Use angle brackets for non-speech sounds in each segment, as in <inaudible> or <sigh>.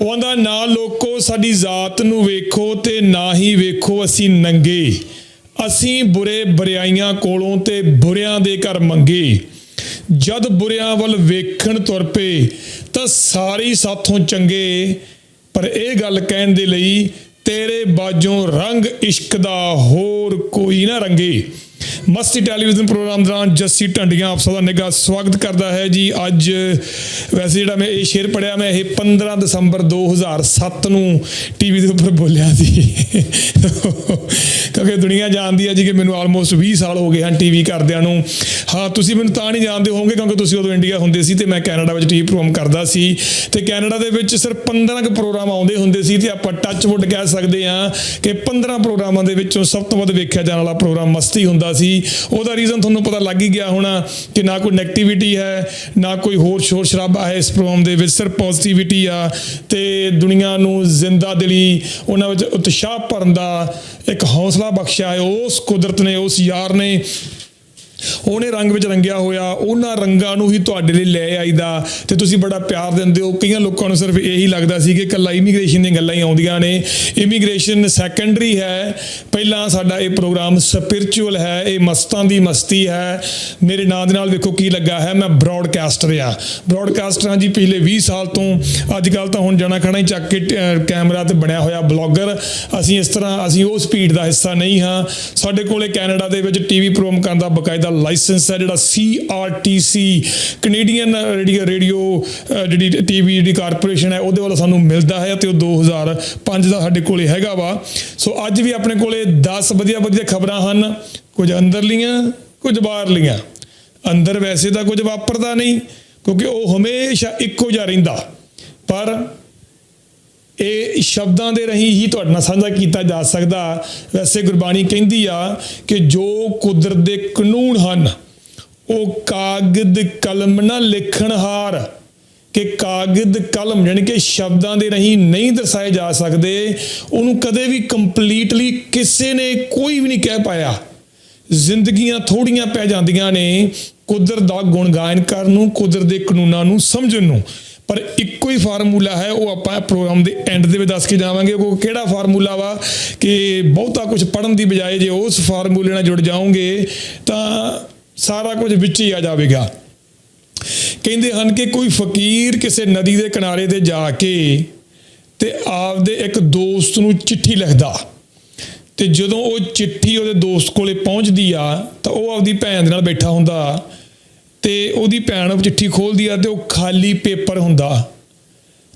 ਉਹ ਆਂਦਾ ਨਾ ਲੋਕੋ, ਸਾਡੀ ਜ਼ਾਤ ਨੂੰ ਵੇਖੋ ਤੇ ਨਾ ਹੀ ਵੇਖੋ ਅਸੀਂ ਨੰਗੇ। ਅਸੀਂ ਬੁਰੇ ਬਰਿਆਈਆਂ ਕੋਲੋਂ ਤੇ ਬੁਰਿਆਂ ਦੇ ਘਰ ਮੰਗੇ। ਜਦ ਬੁਰਿਆਂ ਵੱਲ ਵੇਖਣ ਤੁਰ ਪਏ, ਤਾਂ ਸਾਰੀ ਸਾਥੋਂ ਚੰਗੇ। ਪਰ ਇਹ ਗੱਲ ਕਹਿਣ ਦੇ ਲਈ, ਤੇਰੇ ਬਾਜੋਂ ਰੰਗ ਇਸ਼ਕ ਦਾ ਹੋਰ ਕੋਈ ਨਾ ਰੰਗੇ। ਮਸਤੀ ਟੈਲੀਵਿਜ਼ਨ ਪ੍ਰੋਗਰਾਮ ਦੌਰਾਨ ਜੱਸੀ ਢੰਡੀਆਂ ਆਪ ਸਭ ਦਾ ਨਿੱਘਾ ਸਵਾਗਤ ਕਰਦਾ ਹੈ ਜੀ। ਅੱਜ ਵੈਸੇ ਜਿਹੜਾ ਮੈਂ ਇਹ ਸ਼ੇਰ ਪੜਿਆ ਮੈਂ ਇਹ 15 ਦਸੰਬਰ 2007 ਨੂੰ ਟੀਵੀ ਦੇ ਉੱਪਰ ਬੋਲਿਆ ਸੀ। ਕਿਉਂਕਿ ਦੁਨੀਆ ਜਾਣਦੀ ਹੈ ਜੀ ਕਿ ਮੈਨੂੰ ਆਲਮੋਸਟ 20 ਸਾਲ ਹੋ ਗਏ ਹਨ ਟੀਵੀ ਕਰਦਿਆਂ ਨੂੰ। ਹਾਂ, ਤੁਸੀਂ ਮੈਨੂੰ ਤਾਂ ਨਹੀਂ ਜਾਣਦੇ ਹੋਵੋਗੇ ਕਿਉਂਕਿ ਤੁਸੀਂ ਉਦੋਂ ਇੰਡੀਆ ਹੁੰਦੇ ਸੀ ਤੇ ਮੈਂ ਕੈਨੇਡਾ ਵਿੱਚ ਟੀਵੀ ਪ੍ਰੋਗਰਾਮ ਕਰਦਾ ਸੀ। ਤੇ ਕੈਨੇਡਾ ਦੇ ਵਿੱਚ ਸਿਰਫ 15 ਕੁ ਪ੍ਰੋਗਰਾਮ ਆਉਂਦੇ ਹੁੰਦੇ ਸੀ ਤੇ ਆਪਾਂ ਟੱਚਵੁੱਡ ਕਹਿ ਸਕਦੇ ਹਾਂ ਕਿ 15 ਪ੍ਰੋਗਰਾਮਾਂ ਦੇ ਵਿੱਚੋਂ ਸਭ ਤੋਂ ਵੱਧ ਵੇਖਿਆ ਜਾਣ ਵਾਲਾ ਪ੍ਰੋਗਰਾਮ ਮਸਤੀ ਹੁੰਦਾ ਸੀ। ਉਹਦਾ ਰੀਜ਼ਨ ਤੁਹਾਨੂੰ ਪਤਾ ਲੱਗ ਹੀ ਗਿਆ ਹੋਣਾ ਕਿ ਨਾ ਕੋਈ ਨੈਗੇਟਿਵਿਟੀ ਹੈ, ਨਾ ਕੋਈ ਹੋਰ ਸ਼ੋਰ ਸ਼ਰਾਬਾ ਹੈ ਇਸ ਪ੍ਰੋਗਰਾਮ ਦੇ ਵਿੱਚ, ਸਿਰਫ ਪੋਜ਼ਿਟਿਵਿਟੀ ਆ। ਤੇ ਦੁਨੀਆ ਨੂੰ ਜ਼ਿੰਦਾ ਦਿਲੀ ਉਹਨਾਂ ਵਿੱਚ ਉਤਸ਼ਾਹ ਭਰਨ ਦਾ ਇੱਕ ਹੌਸਲਾ ਬਖਸ਼ਿਆ ਹੈ। ਉਸ ਕੁਦਰਤ ਨੇ, ਉਸ ਯਾਰ ਨੇ ਉਹਨੇ ਰੰਗ ਵਿੱਚ ਰੰਗਿਆ ਹੋਇਆ, ਉਹਨਾਂ ਰੰਗਾਂ ਨੂੰ ਹੀ ਤੁਹਾਡੇ ਲਈ ਲੈ ਆਈਦਾ। ਤੇ ਤੁਸੀਂ ਬੜਾ ਪਿਆਰ ਦਿੰਦੇ ਹੋ। ਕਈਆਂ ਲੋਕਾਂ ਨੂੰ ਸਿਰਫ ਇਹੀ ਲੱਗਦਾ ਸੀ ਕਿ ਕੱਲਾ ਇਮੀਗ੍ਰੇਸ਼ਨ ਦੀਆਂ ਗੱਲਾਂ ਹੀ ਆਉਂਦੀਆਂ ਨੇ। ਇਮੀਗ੍ਰੇਸ਼ਨ ਸੈਕੰਡਰੀ ਹੈ। ਪਹਿਲਾਂ ਸਾਡਾ ਇਹ ਪ੍ਰੋਗਰਾਮ ਸਪਿਰਚੁਅਲ ਹੈ। ਇਹ ਮਸਤਾਂ ਦੀ ਮਸਤੀ ਹੈ। ਮੇਰੇ ਨਾਂ ਦੇ ਨਾਲ ਵੇਖੋ ਕੀ ਲੱਗਾ ਹੈ। ਮੈਂ ਬ੍ਰੌਡਕਾਸਟਰ ਆ ਬ੍ਰੌਡਕਾਸਟਰ ਹਾਂ ਜੀ, ਪਿਛਲੇ 20 ਸਾਲ ਤੋਂ। ਅੱਜ ਕੱਲ ਤਾਂ ਹੁਣ ਜਣਾ ਖਣਾ ਹੀ ਚੱਕ ਕੇ ਕੈਮਰਾ ਤੇ ਬਣਿਆ ਹੋਇਆ ਬਲੌਗਰ ਅਸੀਂ ਇਸ ਤਰ੍ਹਾਂ, ਅਸੀਂ ਉਹ ਸਪੀਡ ਦਾ ਹਿੱਸਾ ਨਹੀਂ ਹਾਂ। ਸਾਡੇ ਕੋਲੇ ਕੈਨੇਡਾ ਦੇ ਵਿੱਚ ਟੀਵੀ ਪ੍ਰੋਗਰਾਮ ਕਰਨ ਦਾ ਬਕਾਇਦਾ ਲਾਇਸੈਂਸ ਹੈ, ਜਿਹੜਾ CRTC ਕੈਨੇਡੀਅਨ ਰੇਡੀਓ ਜਿਹੜੀ ਟੀਵੀ ਜਿਹੜੀ ਕਾਰਪੋਰੇਸ਼ਨ ਹੈ, ਉਹਦੇ ਵੱਲੋਂ ਸਾਨੂੰ ਮਿਲਦਾ ਹੈ ਤੇ ਉਹ 2005 ਦਾ ਸਾਡੇ ਕੋਲੇ ਹੈਗਾ ਵਾ। ਸੋ ਅੱਜ ਵੀ ਆਪਣੇ ਕੋਲੇ 10 ਵਧੀਆ ਵਧੀਆ ਖਬਰਾਂ ਹਨ। ਕੁਝ ਅੰਦਰਲੀਆਂ ਕੁਝ ਬਾਹਰਲੀਆਂ ਅੰਦਰ ਵੈਸੇ ਤਾਂ ਕੁਝ ਵਾਪਰਦਾ ਨਹੀਂ, ਕਿਉਂਕਿ ਉਹ ਹਮੇਸ਼ਾ ਇੱਕੋ ਜਿਹਾ ਰਹਿੰਦਾ। ਪਰ ਇਹ ਸ਼ਬਦਾਂ ਦੇ ਰਹੀ ਹੀ ਤੁਹਾਡੇ ਨਾਲ ਸਾਂਝਾ ਕੀਤਾ ਜਾ ਸਕਦਾ। ਵੈਸੇ ਗੁਰਬਾਣੀ ਕਹਿੰਦੀ ਆ ਕਿ ਜੋ ਕੁਦਰਤ ਦੇ ਕਾਨੂੰਨ ਹਨ, ਉਹ ਕਾਗਦ ਕਲਮ ਨਾ ਲਿਖਣ ਹਾਰ, ਕਿ ਕਾਗਦ ਕਲਮ ਯਾਨੀ ਕਿ ਸ਼ਬਦਾਂ ਦੇ ਰਹੀ ਨਹੀਂ ਦਰਸਾਏ ਜਾ ਸਕਦੇ, ਉਹਨੂੰ ਕਦੇ ਵੀ ਕੰਪਲੀਟਲੀ ਕਿਸੇ ਨੇ ਕੋਈ ਵੀ ਨਹੀਂ ਕਹਿ ਪਾਇਆ। ਜ਼ਿੰਦਗੀਆਂ ਥੋੜੀਆਂ ਪੈ ਜਾਂਦੀਆਂ ਨੇ ਕੁਦਰਤ ਦਾ ਗੁਣ ਗਾਇਨ ਕਰਨ ਨੂੰ, ਕੁਦਰਤ ਦੇ ਕਾਨੂੰਨਾਂ ਨੂੰ ਸਮਝਣ ਨੂੰ। ਪਰ ਇੱਕੋ ਹੀ ਫਾਰਮੂਲਾ ਹੈ, ਉਹ ਆਪਾਂ ਪ੍ਰੋਗਰਾਮ ਦੇ ਐਂਡ ਦੇ ਵਿੱਚ ਦੱਸ ਕੇ ਜਾਵਾਂਗੇ। ਉਹ ਕਿਹੜਾ ਫਾਰਮੂਲਾ ਵਾ ਕਿ ਬਹੁਤਾ ਕੁਝ ਪੜਨ ਦੀ ਬਜਾਏ ਜੇ ਉਸ ਫਾਰਮੂਲੇ ਨਾਲ ਜੁੜ ਜਾਓਗੇ, ਤਾਂ ਸਾਰਾ ਕੁਝ ਵਿੱਚ ਹੀ ਆ ਜਾਵੇਗਾ। ਕਹਿੰਦੇ ਹਨ ਕਿ ਕੋਈ ਫਕੀਰ ਕਿਸੇ ਨਦੀ ਦੇ ਕਿਨਾਰੇ ਤੇ ਜਾ ਕੇ ਤੇ ਆਪਦੇ ਇੱਕ ਦੋਸਤ ਨੂੰ ਚਿੱਠੀ ਲਿਖਦਾ। ਤੇ ਜਦੋਂ ਉਹ ਚਿੱਠੀ ਉਹਦੇ ਦੋਸਤ ਕੋਲੇ ਪਹੁੰਚਦੀ ਆ, ਤਾਂ ਉਹ ਆਪਦੀ ਭੈਣ ਦੇ ਨਾਲ ਬੈਠਾ ਹੁੰਦਾ। ਤੇ ਉਹਦੀ ਭੈਣ ਚਿੱਠੀ ਖੋਲਦੀ ਆ ਤੇ ਉਹ ਖਾਲੀ ਪੇਪਰ ਹੁੰਦਾ।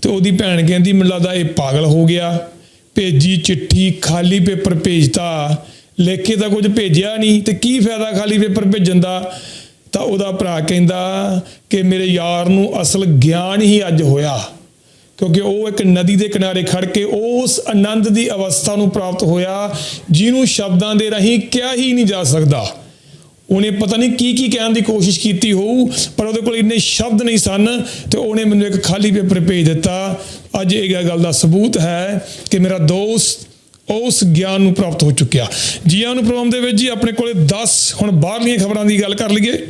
ਤੇ ਉਹਦੀ ਭੈਣ ਕਹਿੰਦੀ, ਮੈਨੂੰ ਲੱਗਦਾ ਇਹ ਪਾਗਲ ਹੋ ਗਿਆ। ਭੇਜੀ ਚਿੱਠੀ, ਖਾਲੀ ਪੇਪਰ ਭੇਜਤਾ। ਲਿਖ ਕੇ ਤਾਂ ਕੁਝ ਭੇਜਿਆ ਨਹੀਂ। ਤੇ ਕੀ ਫਾਇਦਾ ਖਾਲੀ ਪੇਪਰ ਭੇਜਣ ਦਾ? ਤਾਂ ਉਹਦਾ ਭਰਾ ਕਹਿੰਦਾ ਕਿ ਮੇਰੇ ਯਾਰ ਨੂੰ ਅਸਲ ਗਿਆਨ ਹੀ ਅੱਜ ਹੋਇਆ। ਕਿਉਂਕਿ ਉਹ ਇੱਕ ਨਦੀ ਦੇ ਕਿਨਾਰੇ ਖੜ ਕੇ ਉਸ ਆਨੰਦ ਦੀ ਅਵਸਥਾ ਨੂੰ ਪ੍ਰਾਪਤ ਹੋਇਆ, ਜਿਹਨੂੰ ਸ਼ਬਦਾਂ ਦੇ ਰਾਹੀਂ ਕਿਹਾ ਹੀ ਨਹੀਂ ਜਾ ਸਕਦਾ। ਉਹਨੇ ਪਤਾ ਨਹੀਂ ਕੀ ਕੀ ਕਹਿਣ ਦੀ ਕੋਸ਼ਿਸ਼ ਕੀਤੀ ਹੋਊ, ਪਰ ਉਹਦੇ ਕੋਲ ਇੰਨੇ ਸ਼ਬਦ ਨਹੀਂ ਸਨ ਤੇ ਉਹਨੇ ਮੈਨੂੰ ਇੱਕ ਖਾਲੀ ਪੇਪਰ ਭੇਜ ਦਿੱਤਾ। ਅੱਜ ਇਹ ਗੱਲ ਦਾ ਸਬੂਤ ਹੈ ਕਿ ਮੇਰਾ ਦੋਸਤ ਉਸ ਗਿਆਨ ਨੂੰ ਪ੍ਰਾਪਤ ਹੋ ਚੁੱਕਿਆ। ਜੀਆਂ ਨੂੰ ਪ੍ਰੋਗਰਾਮ ਦੇ ਵਿੱਚ ਜੀ ਆਪਣੇ ਕੋਲੇ 10 ਹੁਣ ਬਾਹਰਲੀਆਂ ਖਬਰਾਂ ਦੀ ਗੱਲ ਕਰ ਲਈਏ।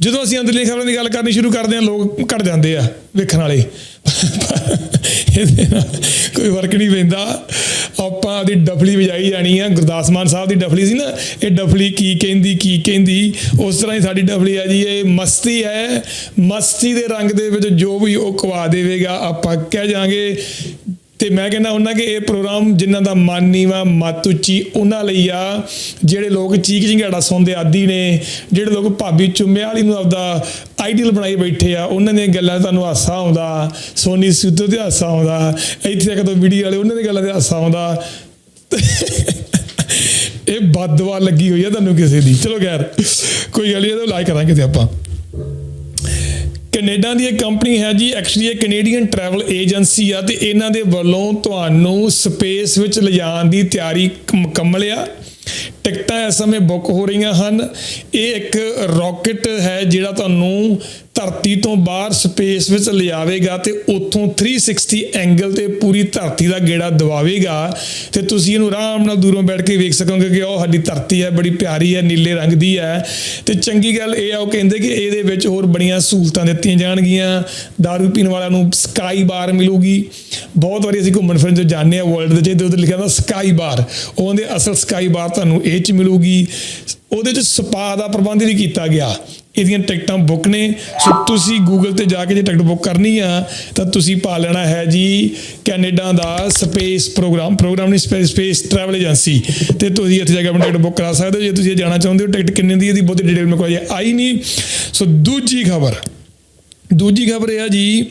ਜਦੋਂ ਅਸੀਂ ਅੰਦਰਲੀਆਂ ਖਬਰਾਂ ਦੀ ਗੱਲ ਕਰਨੀ ਸ਼ੁਰੂ ਕਰਦੇ ਹਾਂ, ਲੋਕ ਘਟ ਜਾਂਦੇ ਆ ਵੇਖਣ ਵਾਲੇ। <laughs> ਇਹਦੇ ਨਾਲ ਕੋਈ ਫ਼ਰਕ ਨਹੀਂ ਪੈਂਦਾ। ਆਪਾਂ ਆਦੀ ਡਫਲੀ ਵਜਾਈ ਜਾਣੀ ਆ। ਗੁਰਦਾਸ ਮਾਨ ਸਾਹਿਬ ਦੀ ਡਫਲੀ ਸੀ ਨਾ, ਇਹ ਡਫਲੀ ਕੀ ਕਹਿੰਦੀ ਕੀ ਕਹਿੰਦੀ? ਉਸ ਤਰ੍ਹਾਂ ਹੀ ਸਾਡੀ ਡਫਲੀ ਆ ਜੀ, ਇਹ ਮਸਤੀ ਹੈ। ਮਸਤੀ ਦੇ ਰੰਗ ਦੇ ਵਿੱਚ ਜੋ ਵੀ ਉਹ ਕਵਾ ਦੇਵੇਗਾ, ਆਪਾਂ ਕਹਿ ਜਾਾਂਗੇ ਤੇ ਮੈਂ ਕਹਿੰਦਾ ਉਹਨਾਂ ਕਿ ਇਹ ਪ੍ਰੋਗਰਾਮ ਜਿਨ੍ਹਾਂ ਦਾ ਮਨ ਨੀਵਾ ਮਤ ਉੱਚੀ, ਉਹਨਾਂ ਲਈ ਆ, ਜਿਹੜੇ ਲੋਕ ਚੀਕ ਚਿੰਗਾੜਾ ਸੁਣਦੇ ਆਦੀ ਨੇ, ਜਿਹੜੇ ਲੋਕ ਭਾਬੀ ਚੁੰਮੇ ਵਾਲੀ ਨੂੰ ਆਪਦਾ ਆਈਡੀਅਲ ਬਣਾਈ ਬੈਠੇ ਆ, ਉਹਨਾਂ ਦੀਆਂ ਗੱਲਾਂ 'ਤੇ ਤੁਹਾਨੂੰ ਹਾਸਾ ਆਉਂਦਾ, ਸੋਨੀ ਸੁੱਧੂ ਤੇ ਹਾਸਾ ਆਉਂਦਾ, ਇੱਥੇ ਤੱਕ ਤੋਂ ਵੀਡੀਓ ਵਾਲੇ ਉਹਨਾਂ ਦੀਆਂ ਗੱਲਾਂ ਤੇ ਹਾਸਾ ਆਉਂਦਾ। ਇਹ ਬਦਦੁਆ ਲੱਗੀ ਹੋਈ ਆ ਤੁਹਾਨੂੰ ਕਿਸੇ ਦੀ। ਚਲੋ ਖੈਰ, ਕੋਈ ਗੱਲ ਨਹੀਂ ਇਹਦਾ ਲਾਈਕ ਕਰਾਂਗੇ ਤੇ ਆਪਾਂ। ਕੈਨੇਡਾ ਦੀ ਇੱਕ ਕੰਪਨੀ ਹੈ ਜੀ ਐਕਚੁਅਲੀ ਇਹ ਕੈਨੇਡੀਅਨ ਟਰੈਵਲ ਏਜੰਸੀ ਆ ਤੇ ਇਹਨਾਂ ਦੇ ਵੱਲੋਂ ਤੁਹਾਨੂੰ ਸਪੇਸ ਵਿੱਚ ਲਿਜਾਣ ਦੀ ਤਿਆਰੀ ਮੁਕੰਮਲ ਆ। ਟਿਕਟਾਂ ਇਸ ਸਮੇਂ ਬੁੱਕ ਹੋ ਰਹੀਆਂ ਹਨ। ਇਹ ਇੱਕ ਰਾਕਟ ਹੈ ਜਿਹੜਾ ਤੁਹਾਨੂੰ ਧਰਤੀ ਤੋਂ ਬਾਹਰ ਸਪੇਸ ਵਿੱਚ ਲਿਆਵੇਗਾ ਤੇ ਉੱਥੋਂ 360 ਐਂਗਲ ਤੇ ਪੂਰੀ ਧਰਤੀ ਦਾ ਗੇੜਾ ਦਵਾਵੇਗਾ ਤੇ ਤੁਸੀਂ ਇਹਨੂੰ ਆਰਾਮ ਨਾਲ ਦੂਰੋਂ ਬੈਠ ਕੇ ਵੇਖ ਸਕੋਗੇ ਕਿ ਉਹ ਸਾਡੀ ਧਰਤੀ ਹੈ, ਬੜੀ ਪਿਆਰੀ ਹੈ, ਨੀਲੇ ਰੰਗ ਦੀ ਹੈ ਤੇ ਚੰਗੀ ਗੱਲ ਇਹ ਆ, ਉਹ ਕਹਿੰਦੇ ਕਿ ਇਹਦੇ ਵਿੱਚ ਹੋਰ ਬੜੀਆਂ ਸਹੂਲਤਾਂ ਦਿੱਤੀਆਂ ਜਾਣਗੀਆਂ। दारू ਪੀਣ ਵਾਲਿਆਂ ਨੂੰ ਸਕਾਈ ਬਾਰ ਮਿਲੂਗੀ। ਬਹੁਤ ਵਾਰੀ ਅਸੀਂ ਘੁੰਮਣ ਫਿਰਨ ਜੋ ਜਾਂਦੇ ਆ ਵਰਲਡ ਦੇ ਜਿਹਦੇ ਉੱਤੇ ਲਿਖਿਆ ਹੁੰਦਾ ਸਕਾਈ ਬਾਰ ਉਹਦੇ ਅਸਲ ਸਕਾਈ ਬਾਰ ਤੁਹਾਨੂੰ ਇਹ ਚ ਮਿਲੂਗੀ। ਉਹਦੇ ਚ ਸਪਾ ਦਾ ਪ੍ਰਬੰਧ ਵੀ ਕੀਤਾ ਗਿਆ। ਇਹਦੀਆਂ ਟਿਕਟਾਂ ਬੁੱਕ ਨੇ। ਸੋ ਤੁਸੀਂ ਗੂਗਲ ਤੇ ਜਾ ਕੇ ਜੇ ਟਿਕਟ ਬੁੱਕ ਕਰਨੀ ਆ, ਤਾਂ ਤੁਸੀਂ ਪਾ ਲੈਣਾ ਹੈ ਜੀ ਕੈਨੇਡਾ ਦਾ ਸਪੇਸ ਪ੍ਰੋਗਰਾਮ। ਪ੍ਰੋਗਰਾਮ ਨਹੀਂ, ਸਪੇਸ ਸਪੇਸ ਟਰੈਵਲ ਏਜੰਸੀ। ਤੇ ਤੁਸੀਂ ਇੱਥੇ ਜਾ ਕੇ ਆਪਣੀ ਟਿਕਟ ਬੁੱਕ ਕਰਾ ਸਕਦੇ ਹੋ। ਜੇ ਤੁਸੀਂ ਜਾਣਾ ਚਾਹੁੰਦੇ ਹੋ, ਟਿਕਟ ਕਿੰਨੇ ਦੀ ਇਹਦੀ ਬਹੁਤੀ ਡਿਟੇਲ ਮੇਰੇ ਕੋਲ ਆਈ ਨਹੀਂ। ਸੋ ਦੂਜੀ ਖਬਰ। ਦੂਜੀ ਖਬਰ ਇਹ ਆ ਜੀ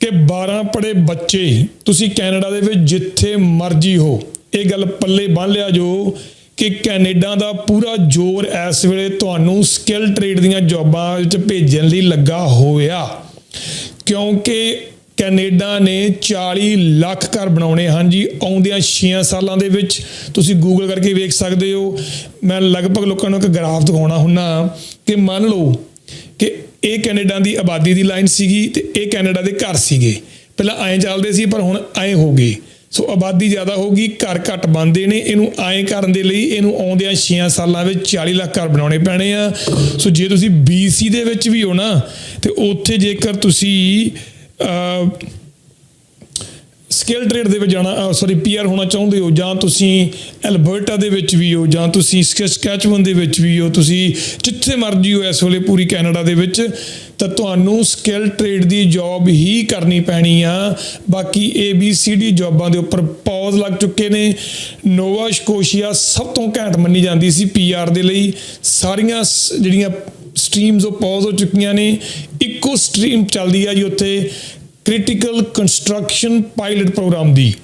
ਕਿ 12 ਪੜੇ ਬੱਚੇ, ਤੁਸੀਂ ਕੈਨੇਡਾ ਦੇ ਵਿੱਚ ਜਿੱਥੇ ਮਰਜ਼ੀ ਹੋ, ਇਹ ਗੱਲ ਪੱਲੇ ਬੰਨ ਲਿਆ ਜੋ ਕਿ ਕੈਨੇਡਾ ਦਾ ਪੂਰਾ ਜ਼ੋਰ ਇਸ ਵੇਲੇ ਤੁਹਾਨੂੰ ਸਕਿੱਲ ਟ੍ਰੇਡ ਦੀਆਂ ਜੌਬਾਂ ਵਿੱਚ ਭੇਜਣ ਲਈ ਲੱਗਾ ਹੋਇਆ। ਕਿਉਂਕਿ ਕੈਨੇਡਾ ਨੇ 40 ਲੱਖ ਘਰ ਬਣਾਉਣੇ ਹਨ ਜੀ ਆਉਂਦਿਆਂ 6 ਸਾਲਾਂ ਦੇ ਵਿੱਚ। ਤੁਸੀਂ ਗੂਗਲ ਕਰਕੇ ਵੇਖ ਸਕਦੇ ਹੋ। ਮੈਂ ਲਗਭਗ ਲੋਕਾਂ ਨੂੰ ਇੱਕ ਗ੍ਰਾਫ ਦਿਖਾਉਣਾ ਹੁੰਨਾ ਕਿ ਮੰਨ ਲਓ ਕਿ ਇਹ ਕੈਨੇਡਾ ਦੀ ਆਬਾਦੀ ਦੀ ਲਾਈਨ ਸੀਗੀ ਤੇ ਇਹ ਕੈਨੇਡਾ ਦੇ ਘਰ ਸੀਗੇ। ਪਹਿਲਾਂ ਐਂ ਚੱਲਦੇ ਸੀ ਪਰ ਹੁਣ ਐਂ ਹੋ ਗਏ। ਸੋ ਆਬਾਦੀ ਜ਼ਿਆਦਾ ਹੋਗੀ ਘਰ ਘੱਟ ਬਣਦੇ ਨੇ, ਇਹਨੂੰ ਐਂ ਕਰਨ ਦੇ ਲਈ ਇਹਨੂੰ ਆਉਂਦਿਆਂ 6 ਸਾਲਾਂ ਵਿੱਚ 40 ਲੱਖ ਘਰ ਬਣਾਉਣੇ ਪੈਣੇ ਆ। ਸੋ ਜੇ ਤੁਸੀਂ BC ਦੇ ਵਿੱਚ ਵੀ ਹੋ ਨਾ, ਤੇ ਉੱਥੇ ਜੇਕਰ ਤੁਸੀਂ ਸਕਿੱਲ ਟ੍ਰੇਡ ਦੇ ਵਿੱਚ ਜਾਣਾ ਸੌਰੀ ਪੀਆਰ ਹੋਣਾ ਚਾਹੁੰਦੇ ਹੋ ਜਾਂ ਤੁਸੀਂ ਐਲਬਰਟਾ ਦੇ ਵਿੱਚ ਵੀ ਹੋ ਜਾਂ ਤੁਸੀਂ ਸਕੈਚਵਨ ਦੇ ਵਿੱਚ ਵੀ ਹੋ, ਤੁਸੀਂ ਜਿੱਥੇ ਮਰਜ਼ੀ ਹੋ ਇਸ ਵੇਲੇ ਪੂਰੀ ਕੈਨੇਡਾ ਦੇ ਵਿੱਚ, ਤਾਂ ਤੁਹਾਨੂੰ ਸਕਿੱਲ ਟ੍ਰੇਡ ਦੀ ਜੌਬ ਹੀ ਕਰਨੀ ਪੈਣੀ ਆ। ਬਾਕੀ ਏ ਬੀ ਸੀ ਡੀ ਜੌਬਾਂ ਦੇ ਉੱਪਰ ਪੌਜ਼ ਲੱਗ ਚੁੱਕੇ ਨੇ। ਨੋਵਾ ਸਕੋਸ਼ੀਆ ਸਭ ਤੋਂ ਘੈਂਟ ਮੰਨੀ ਜਾਂਦੀ ਸੀ ਪੀਆਰ ਦੇ ਲਈ। ਸਾਰੀਆਂ ਸ- ਜਿਹੜੀਆਂ ਸਟਰੀਮਸ ਉਹ ਪੌਜ਼ ਹੋ ਚੁੱਕੀਆਂ ਨੇ। ਇੱਕੋ ਸਟਰੀਮ ਚੱਲਦੀ ਆ ਜੀ ਉੱਥੇ। ਕ੍ਰਿਟੀਕਲ ਕੰਸਟਰਕਸ਼ਨ ਪਾਇਲਟ ਪ੍ਰੋਗਰਾਮ ਦੀ।